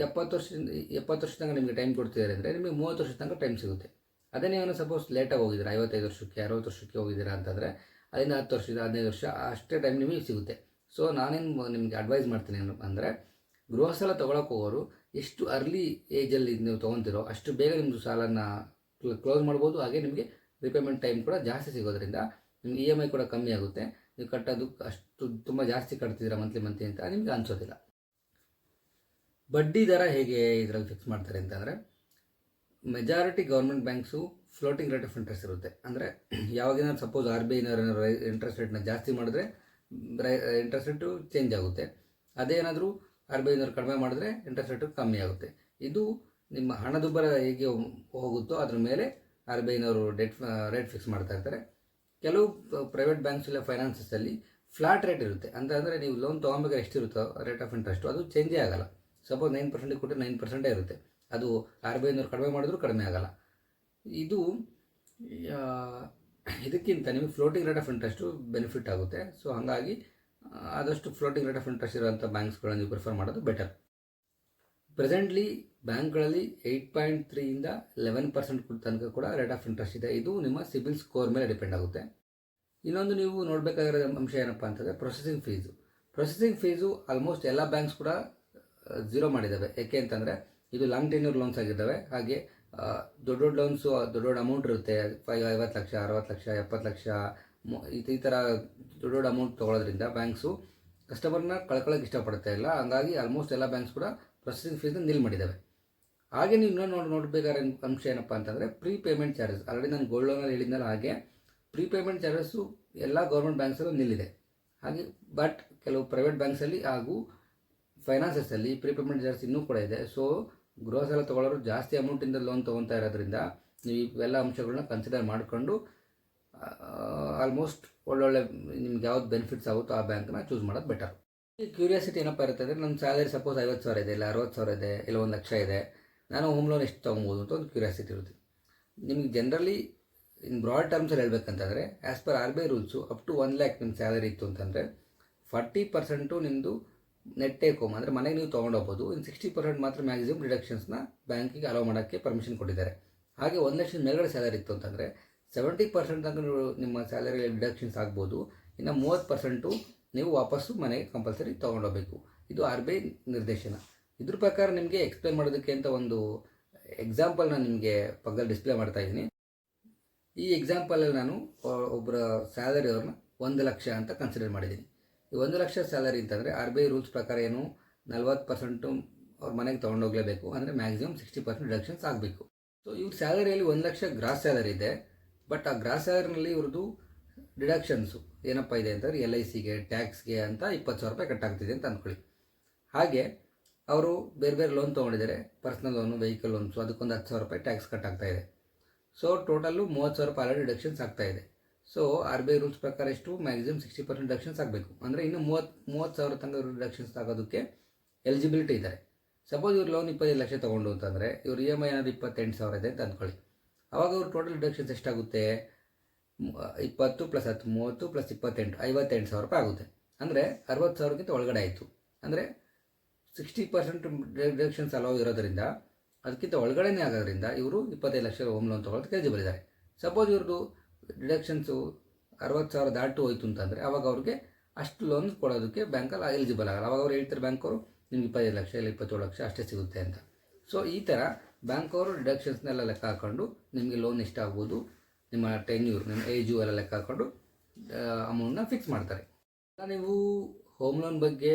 ಎಪ್ಪತ್ತು ವರ್ಷದಿಂದ, ಎಪ್ಪತ್ತು ವರ್ಷ ತನಕ ನಿಮಗೆ ಟೈಮ್ ಕೊಡ್ತಿದ್ದಾರೆ ಅಂದರೆ ನಿಮಗೆ ಮೂವತ್ತು ವರ್ಷ ತನಕ ಟೈಮ್ ಸಿಗುತ್ತೆ. ಅದೇ ನೀವು ಸಪೋಸ್ ಲೇಟಾಗಿ ಹೋಗಿದ್ದೀರಾ, ಐವತ್ತೈದು ವರ್ಷಕ್ಕೆ, ಅರವತ್ತು ವರ್ಷಕ್ಕೆ ಹೋಗಿದ್ದೀರಾ ಅಂತಂದರೆ ಅದರಿಂದ ಹತ್ತು ವರ್ಷದಿಂದ ಹದಿನೈದು ವರ್ಷ ಅಷ್ಟೇ ಟೈಮ್ ನಿಮಗೆ ಸಿಗುತ್ತೆ. ಸೊ ನಾನೇನು ನಿಮಗೆ ಅಡ್ವೈಸ್ ಮಾಡ್ತೀನಿ ಅಂದರೆ ಗೃಹ ಸಾಲ ತೊಗೊಳಕ್ಕೆ ಹೋಗೋರು ಎಷ್ಟು ಅರ್ಲಿ ಏಜಲ್ಲಿ ನೀವು ತೊಗೊತಿರೋ ಅಷ್ಟು ಬೇಗ ನಿಮ್ಮದು ಸಾಲನ ಕ್ಲೋಸ್ ಮಾಡ್ಬೋದು. ಹಾಗೆ ನಿಮಗೆ ರಿಪೇಮೆಂಟ್ ಟೈಮ್ ಕೂಡ ಜಾಸ್ತಿ ಸಿಗೋದ್ರಿಂದ ನಿಮ್ಗೆ ಇ ಎಂ ಐ ಕೂಡ ಕಮ್ಮಿ ಆಗುತ್ತೆ. ನೀವು ಕಟ್ಟೋದು ಅಷ್ಟು ತುಂಬ ಜಾಸ್ತಿ ಕಟ್ತಿದ್ದೀರಾ ಮಂತ್ಲಿ ಮಂತ್ಲಿ ಅಂತ ನಿಮಗೆ ಅನಿಸೋದಿಲ್ಲ. ಬಡ್ಡಿ ದರ ಹೇಗೆ ಇದರಲ್ಲಿ ಫಿಕ್ಸ್ ಮಾಡ್ತಾರೆ ಅಂತಂದರೆ majority government banks floating rate of interest ಇರುತ್ತೆ. ಅಂದರೆ ಯಾವಾಗೇನಾದ್ರು ಸಪೋಸ್ ಆರ್ ಬಿ ಐನವ್ರು ಏನಾದ್ರು ಇಂಟ್ರೆಸ್ಟ್ ರೇಟ್ನ ಜಾಸ್ತಿ ಮಾಡಿದ್ರೆ ಇಂಟ್ರೆಸ್ಟ್ ರೇಟು ಚೇಂಜ್ ಆಗುತ್ತೆ. ಅದೇನಾದರೂ ಆರ್ ಬಿ ಐನವ್ರು ಕಡಿಮೆ ಮಾಡಿದ್ರೆ ಇಂಟ್ರೆಸ್ಟ್ ರೇಟು ಕಮ್ಮಿ ಆಗುತ್ತೆ. ಇದು ನಿಮ್ಮ ಹಣದುಬ್ಬರ ಹೇಗೆ ಹೋಗುತ್ತೋ ಅದ್ರ ಮೇಲೆ ಆರ್ ಬಿ ಐನವರು ಡೆಟ್ ರೇಟ್ ಫಿಕ್ಸ್ ಮಾಡ್ತಾ ಇರ್ತಾರೆ. ಕೆಲವು ಪ್ರೈವೇಟ್ ಬ್ಯಾಂಕ್ಸ್ ಇಲ್ಲ ಫೈನಾನ್ಸಸ್ಸಲ್ಲಿ ಫ್ಲಾಟ್ ರೇಟ್ ಇರುತ್ತೆ. ಅಂತ ಅಂದರೆ ನೀವು ಲೋನ್ ತೊಗೊಬೇಕಾದ್ರೆ ಎಷ್ಟಿರುತ್ತೋ ರೇಟ್ ಆಫ್ ಇಂಟ್ರೆಸ್ಟು ಅದು ಚೇಂಜೇ ಆಗಲ್ಲ. ಸಪೋಸ್ ನೈನ್ ಪರ್ಸೆಂಟಿಗೆ ಕೊಟ್ಟರೆ ನೈನ್ ಪರ್ಸೆಂಟೇ ಇರುತ್ತೆ. ಅದು ಆರ್ ಬಿ ಐನವ್ರು ಕಡಿಮೆ ಮಾಡಿದ್ರು ಕಡಿಮೆ ಆಗಲ್ಲ. ಇದು ಇದಕ್ಕಿಂತ ನಿಮಗೆ floating rate of interest benefit ಆಗುತ್ತೆ. ಸೊ ಹಾಗಾಗಿ ಆದಷ್ಟು ಫ್ಲೋಟಿಂಗ್ ರೇಟ್ ಆಫ್ ಇಂಟ್ರೆಸ್ಟ್ ಇರುವಂಥ ಬ್ಯಾಂಕ್ಸ್ಗಳನ್ನು ನೀವು ಪ್ರಿಫರ್ ಮಾಡೋದು ಬೆಟರ್ ಪ್ರೆಸೆಂಟ್ಲಿ ಬ್ಯಾಂಕ್ಗಳಲ್ಲಿ ಏಯ್ಟ್ ಪಾಯಿಂಟ್ ತ್ರೀಯಿಂದ ಲೆವೆನ್ ಪರ್ಸೆಂಟ್ ತನಕ ಕೂಡ ರೇಟ್ ಆಫ್ ಇಂಟ್ರೆಸ್ಟ್ ಇದೆ. ಇದು ನಿಮ್ಮ ಸಿಬಿಲ್ ಸ್ಕೋರ್ ಮೇಲೆ ಡಿಪೆಂಡ್ ಆಗುತ್ತೆ. ಇನ್ನೊಂದು ನೀವು ನೋಡಬೇಕಾಗಿರೋ ಅಂಶ ಏನಪ್ಪ ಅಂತಂದರೆ processing fees processing fees almost ಎಲ್ಲ ಬ್ಯಾಂಕ್ಸ್ ಕೂಡ ಝೀರೋ ಮಾಡಿದ್ದಾವೆ ಯಾಕೆ ಅಂತಂದರೆ ಇದು ಲಾಂಗ್ ಟೆನ್ಯೂರ್ ಲೋನ್ಸ್ ಆಗಿದ್ದಾವೆ. ಹಾಗೆ ದೊಡ್ಡ ದೊಡ್ಡ ಲೋನ್ಸು ದೊಡ್ಡ ದೊಡ್ಡ ಅಮೌಂಟ್ ಇರುತ್ತೆ. ಐವತ್ತು ಲಕ್ಷ, ಅರವತ್ತು ಲಕ್ಷ, ಎಪ್ಪತ್ತು ಲಕ್ಷ ಈ ಥರ ದೊಡ್ಡ ದೊಡ್ಡ ಅಮೌಂಟ್ ತೊಗೊಳೋದ್ರಿಂದ ಬ್ಯಾಂಕ್ಸು ಕಸ್ಟಮರ್ನ ಕಳ್ಕೊಳ್ಳೋಕೆ ಇಷ್ಟಪಡ್ತಾ ಇಲ್ಲ. ಹಂಗಾಗಿ ಆಲ್ಮೋಸ್ಟ್ ಎಲ್ಲ ಬ್ಯಾಂಕ್ಸ್ ಕೂಡ ಪ್ರೊಸೆಸಿಂಗ್ ಫೀಸ್ನ ನಿಲ್ ಮಾಡಿದ್ದಾವೆ ಹಾಗೆ ನೀವು ಇನ್ನೊಂದು ನೋಡಿ ನೋಡಬೇಕಾದ ಅಂಶ ಏನಪ್ಪ ಅಂತಂದರೆ ಪ್ರೀ ಪೇಮೆಂಟ್ ಚಾರ್ಜಸ್ ಆಲ್ರೆಡಿ ನಾನು ಗೋಲ್ಡ್ ಲೋನಲ್ಲಿ ಹೇಳಿದ್ನಲ್ಲ ಹಾಗೆ ಪ್ರೀ ಪೇಮೆಂಟ್ ಚಾರ್ಜಸ್ಸು ಎಲ್ಲ ಗೌರ್ಮೆಂಟ್ ಬ್ಯಾಂಕ್ಸಲ್ಲೂ ನಿಲ್ಲಿದೆ. ಹಾಗೆ ಬಟ್ ಕೆಲವು ಪ್ರೈವೇಟ್ ಬ್ಯಾಂಕ್ಸಲ್ಲಿ ಹಾಗೂ ಫೈನಾನ್ಸಸ್ಸಲ್ಲಿ ಪ್ರೀ ಪೇಮೆಂಟ್ ಚಾರ್ಜಸ್ ಇನ್ನೂ ಕೂಡ ಇದೆ. ಸೊ ಗೃಹ ಸಾಲ ತೊಗೊಳ್ಳೋರು ಜಾಸ್ತಿ ಅಮೌಂಟಿಂದ ಲೋನ್ ತೊಗೊತಾ ಇರೋದ್ರಿಂದ ನೀವು ಇವೆಲ್ಲ ಅಂಶಗಳನ್ನ ಕನ್ಸಿಡರ್ ಮಾಡಿಕೊಂಡು ಆಲ್ಮೋಸ್ಟ್ ಒಳ್ಳೊಳ್ಳೆ ನಿಮ್ಗೆ ಯಾವ್ದು ಬೆನಿಫಿಟ್ಸ್ ಆಗುತ್ತೋ ಆ ಬ್ಯಾಂಕ್ನ ಚೂಸ್ ಮಾಡೋದು ಬೆಟರ್ ಈ ಕ್ಯೂರಿಯಾಸಿಟಿ ಏನಪ್ಪ ಇರುತ್ತೆ ಅಂದರೆ ನನ್ನ ಸ್ಯಾಲರಿ ಸಪೋಸ್ ಐವತ್ತು ಸಾವಿರ ಇದೆ, ಇಲ್ಲ ಅರವತ್ತು ಸಾವಿರ ಇದೆ, ಇಲ್ಲ ಒಂದು ಲಕ್ಷ ಇದೆ, ನಾನು ಹೋಮ್ ಲೋನ್ ಎಷ್ಟು ತೊಗೊಬೋದು ಅಂತ ಒಂದು ಕ್ಯೂರಿಯಾಸಿಟಿ ಇರುತ್ತೆ. ನಿಮ್ಗೆ ಜನರಲಿ ಇನ್ ಬ್ರಾಡ್ ಟರ್ಮ್ಸಲ್ಲಿ ಹೇಳ್ಬೇಕಂತಂದರೆ as per R B I rules up to one lakh ನಿಮ್ಮ ಸ್ಯಾಲರಿ ಇತ್ತು ಅಂತಂದರೆ ಫಾರ್ಟಿ ಪರ್ಸೆಂಟು ನಿಮ್ಮದು ನೆಟ್ ಟೇಕ್ ಹೋಮ್ ಅಂದರೆ ಮನೆಗೆ ನೀವು ತೊಗೊಂಡೋಗ್ಬೋದು ಇನ್ನು ಸಿಕ್ಸ್ಟಿ ಪರ್ಸೆಂಟ್ ಮಾತ್ರ ಮ್ಯಾಕ್ಸಿಮಮ್ ಡಿಡಕ್ಷನ್ಸ್ನ ಬ್ಯಾಂಕಿಗೆ ಅಲೋ ಮಾಡೋಕ್ಕೆ ಪರ್ಮಿಷನ್ ಕೊಟ್ಟಿದ್ದಾರೆ. ಹಾಗೆ ಒಂದು ಲಕ್ಷದ ಮೇಲ್ಗಡೆ ಸ್ಯಾಲರಿ ಇತ್ತು ಅಂತಂದರೆ ಸೆವೆಂಟಿ ಪರ್ಸೆಂಟ್ ತನಕ ನೀವು ನಿಮ್ಮ ಸ್ಯಾಲರಿಯಲ್ಲಿ ಡಿಡಕ್ಷನ್ಸ್ ಆಗ್ಬೋದು. ಇನ್ನು ಮೂವತ್ತು ಪರ್ಸೆಂಟು ನೀವು ವಾಪಸ್ಸು ಮನೆಗೆ ಕಂಪಲ್ಸರಿ ತೊಗೊಂಡೋಗಬೇಕು. ಇದು ಆರ್ ಬಿ ಐ ನಿರ್ದೇಶನ. ಇದ್ರ ಪ್ರಕಾರ ನಿಮಗೆ ಎಕ್ಸ್ಪ್ಲೇನ್ ಮಾಡೋದಕ್ಕೆ ಅಂತ ಒಂದು ಎಕ್ಸಾಂಪಲ್ನ ನಿಮಗೆ ಪಕ್ಕದಲ್ಲಿ ಡಿಸ್ಪ್ಲೇ ಮಾಡ್ತಾ ಇದ್ದೀನಿ. ಈ ಎಕ್ಸಾಂಪಲಲ್ಲಿ ನಾನು ಒಬ್ಬರ ಸ್ಯಾಲರಿ ಅವ್ರನ್ನ ಒಂದು ಲಕ್ಷ ಅಂತ ಕನ್ಸಿಡರ್ ಮಾಡಿದ್ದೀನಿ. ಈ ಒಂದು ಲಕ್ಷ ಸ್ಯಾಲರಿ ಅಂತಂದರೆ ಆರ್ ಬಿ ಐ ರೂಲ್ಸ್ ಪ್ರಕಾರ ಏನು? ನಲ್ವತ್ತು ಪರ್ಸೆಂಟು ಅವ್ರ ಮನೆಗೆ ತೊಗೊಂಡೋಗ್ಲೇಬೇಕು. ಅಂದರೆ ಮ್ಯಾಕ್ಸಿಮಮ್ ಸಿಕ್ಸ್ಟಿ ಪರ್ಸೆಂಟ್ ಡಿಡಕ್ಷನ್ಸ್ ಆಗಬೇಕು. ಸೊ ಇವ್ರ ಸ್ಯಾಲರಿಯಲ್ಲಿ ಒಂದು ಲಕ್ಷ ಗ್ರಾಸ್ ಸ್ಯಾಲರಿ ಇದೆ. ಬಟ್ ಆ ಗ್ರಾಸ್ ಸ್ಯಾಲರಿನಲ್ಲಿ ಇವ್ರದ್ದು ಡಿಡಕ್ಷನ್ಸು ಏನಪ್ಪ ಇದೆ ಅಂತಂದರೆ ಎಲ್ ಐ ಸಿಗೆ ಟ್ಯಾಕ್ಸ್ಗೆ ಅಂತ ಇಪ್ಪತ್ತು ಸಾವಿರ ರೂಪಾಯಿ ಕಟ್ಟಾಗ್ತಿದೆ ಅಂತ ಅಂದ್ಕೊಳ್ಳಿ ಹಾಗೆ ಅವರು ಬೇರೆ ಬೇರೆ ಲೋನ್ ತೊಗೊಂಡಿದ್ದಾರೆ ಪರ್ಸ್ನಲ್ ಲೋನು ವೆಹಿಕಲ್ ಲೋನ್ಸು ಅದಕ್ಕೊಂದು ಹತ್ತು ಸಾವಿರ ರೂಪಾಯಿ ಟ್ಯಾಕ್ಸ್ ಕಟ್ ಆಗ್ತಾ ಇದೆ. ಸೊ ಟೋಟಲ್ಲು ಮೂವತ್ತು ಸಾವಿರ ರೂಪಾಯಿ ಆಲ್ರೆಡಿ ಡಿಡಕ್ಷನ್ಸ್ ಆಗ್ತಾ ಇದೆ. So R B I rules ಪ್ರಕಾರ ಎಷ್ಟು? ಮ್ಯಾಕ್ಸಿಮಮ್ ಸಿಕ್ಸ್ಟಿ ಪರ್ಸೆಂಟ್ ಡಿಡಕ್ಷನ್ಸ್ ಆಗಬೇಕು. ಅಂದರೆ ಇನ್ನು ಮೂವತ್ತು ಮೂವತ್ತು ಸಾವಿರ ತನಕ ಡಿಡಕ್ಷನ್ಸ್ ಆಗೋದಕ್ಕೆ ಎಲಿಜಿಬಿಲಿಟಿ ಇದ್ದಾರೆ. ಸಪೋಸ್ ಇವ್ರು ಲೋನ್ ಇಪ್ಪತ್ತೈದು ಲಕ್ಷ ತೊಗೊಂಡು ಅಂತಂದರೆ ಇವ್ರು ಇ ಎಂ ಐ ಏನಾದ್ರು ಇಪ್ಪತ್ತೆಂಟು ಸಾವಿರ ಇದೆ ಅಂತ ಅಂದ್ಕೊಳ್ಳಿ ಅವಾಗ ಅವ್ರ ಟೋಟಲ್ ಡಿಡಕ್ಷನ್ಸ್ ಎಷ್ಟಾಗುತ್ತೆ? ಇಪ್ಪತ್ತು ಪ್ಲಸ್ ಹತ್ತು ಮೂವತ್ತು ಪ್ಲಸ್ ಇಪ್ಪತ್ತೆಂಟು, ಐವತ್ತೆಂಟು ಸಾವಿರ ರೂಪಾಯಿ ಆಗುತ್ತೆ. ಅಂದರೆ ಅರವತ್ತು ಸಾವಿರಕ್ಕಿಂತ ಒಳಗಡೆ ಆಯಿತು. ಅಂದರೆ ಸಿಕ್ಸ್ಟಿ ಪರ್ಸೆಂಟ್ ಡಿಡಕ್ಷನ್ಸ್ ಅಲೋ ಇರೋದರಿಂದ, ಅದಕ್ಕಿಂತ ಒಳಗಡೆನೇ ಆಗೋದ್ರಿಂದ ಇವರು ಇಪ್ಪತ್ತೈದು ಲಕ್ಷ ಹೋಮ್ ಲೋನ್ ತೊಗೊಳೋದಕ್ಕೆ ಎಲಿಜಿಬಲ್ ಇದ್ದಾರೆ ಸಪೋಸ್ ಇವ್ರದ್ದು ಡಿಡಕ್ಷನ್ಸು ಅರವತ್ತು ಸಾವಿರ ದಾಟು ಹೋಯಿತು ಅಂತಂದರೆ ಅವಾಗ ಅವ್ರಿಗೆ ಅಷ್ಟು ಲೋನ್ ಕೊಡೋದಕ್ಕೆ ಬ್ಯಾಂಕಲ್ಲಿ ಎಲಿಜಿಬಲ್ ಆಗಲ್ಲ. ಅವಾಗ ಅವ್ರು ಹೇಳ್ತಾರೆ ಬ್ಯಾಂಕ್ ಅವರು, ನಿಮ್ಗೆ ಇಪ್ಪತ್ತೈದು ಲಕ್ಷ ಇಲ್ಲ, ಇಪ್ಪತ್ತೇಳು ಲಕ್ಷ ಅಷ್ಟೇ ಸಿಗುತ್ತೆ ಅಂತ. ಸೊ ಈ ಥರ ಬ್ಯಾಂಕ್ ಅವರು ಡಿಡಕ್ಷನ್ಸ್ನೆಲ್ಲ ಲೆಕ್ಕ ಹಾಕೊಂಡು ನಿಮಗೆ ಲೋನ್ ಎಷ್ಟಾಗ್ಬೋದು ನಿಮ್ಮ ಟೆನ್ಯೂರ್ ನಿಮ್ಮ ಏಜು ಎಲ್ಲ ಲೆಕ್ಕ ಹಾಕೊಂಡು ಅಮೌಂಟ್ನ ಫಿಕ್ಸ್ ಮಾಡ್ತಾರೆ. ನೀವು ಹೋಮ್ ಲೋನ್ ಬಗ್ಗೆ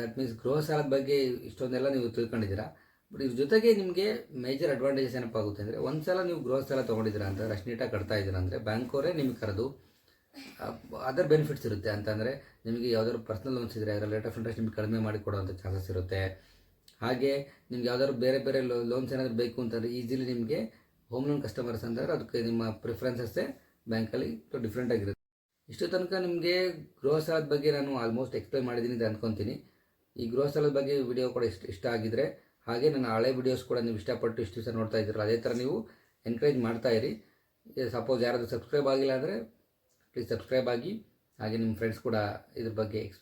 ದಟ್ ಮೀನ್ಸ್ ಗೃಹ ಸಾಲದ ಬಗ್ಗೆ ಇಷ್ಟೊಂದೆಲ್ಲ ನೀವು ತಿಳ್ಕೊಂಡಿದ್ದೀರಾ ಬಟ್ ಇದ್ರ ಜೊತೆಗೆ ನಿಮಗೆ ಮೇಜರ್ ಅಡ್ವಾಂಟೇಜಸ್ ಏನಪ್ಪ ಆಗುತ್ತೆ ಅಂದರೆ ಒಂದು ಸಲ ನೀವು ಗೃಹ ಸಾಲ ತೊಗೊಂಡಿದ್ದೀರಾ ಅಂತಂದ್ರೆ ರಶ್ ನೀಟಾಗಿ ಕಟ್ತಾ ಇದ್ದೀರಾ ಅಂದರೆ ಬ್ಯಾಂಕ್ ಅವರೇ ನಿಮಗೆ ಕರೆದು ಅದರ್ ಬೆನಿಫಿಟ್ಸ್ ಇರುತ್ತೆ. ಅಂತಂದರೆ ನಿಮಗೆ ಯಾವುದಾದ್ರು ಪರ್ಸ್ನಲ್ ಲೋನ್ಸ್ ಇದ್ದರೆ ಅದರ ರೇಟ್ ಆಫ್ ಇಂಟ್ರೆಸ್ಟ್ ನಿಮಗೆ ಕಡಿಮೆ ಮಾಡಿ ಕೊಡುವಂಥ ಚಾನ್ಸಸ್ ಇರುತ್ತೆ. ಹಾಗೆ ನಿಮ್ಗೆ ಯಾವ್ದಾದ್ರು ಬೇರೆ ಬೇರೆ ಲೋನ್ಸ್ ಏನಾದರೂ ಬೇಕು ಅಂತಂದರೆ ಈಸಿಲಿ ನಿಮಗೆ ಹೋಮ್ ಲೋನ್ ಕಸ್ಟಮರ್ಸ್ ಅಂತಂದರೆ ಅದಕ್ಕೆ ನಿಮ್ಮ ಪ್ರಿಫರೆನ್ಸಸ್ಸೇ ಬ್ಯಾಂಕಲ್ಲಿ ಡಿಫ್ರೆಂಟ್ ಆಗಿರುತ್ತೆ. ಇಷ್ಟು ತನಕ ನಿಮಗೆ ಗೃಹ ಸಾಲದ ಬಗ್ಗೆ ನಾನು ಆಲ್ಮೋಸ್ಟ್ ಎಕ್ಸ್ಪ್ಲೈನ್ ಮಾಡಿದ್ದೀನಿ ಅಂತ ಅಂದ್ಕೊತೀನಿ ಈ ಗೃಹ ಸಾಲದ ಬಗ್ಗೆ ವಿಡಿಯೋ ಕೂಡ ಇಷ್ಟ ಇಷ್ಟ ಆಗಿದ್ರೆ ಹಾಗೆ ನನ್ನ ಹಳೆ ವಿಡಿಯೋಸ್ ಕೂಡ ನೀವು ಇಷ್ಟಪಟ್ಟು ಇಷ್ಟು ದಿವಸ ನೋಡ್ತಾ ಇದ್ದೀರಲ್ಲ, ಅದೇ ಥರ ನೀವು ಎನ್ಕರೇಜ್ ಮಾಡ್ತಾ ಇರಿ. ಸಪೋಸ್ ಯಾರಾದರೂ ಸಬ್ಸ್ಕ್ರೈಬ್ ಆಗಿಲ್ಲ ಅಂದರೆ ಪ್ಲೀಸ್ ಸಬ್ಸ್ಕ್ರೈಬ್ ಆಗಿ ಹಾಗೆ ನಿಮ್ಮ ಫ್ರೆಂಡ್ಸ್ ಕೂಡ ಇದ್ರ ಬಗ್ಗೆ ಎಕ್ಸ್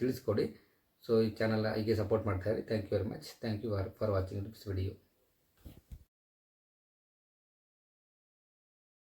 ತಿಳಿಸ್ಕೊಡಿ. ಸೊ ಈ ಚಾನಲ್ ಹೀಗೆ ಸಪೋರ್ಟ್ ಮಾಡ್ತಾ ಇರಿ. Thank you very much thank you for watching this video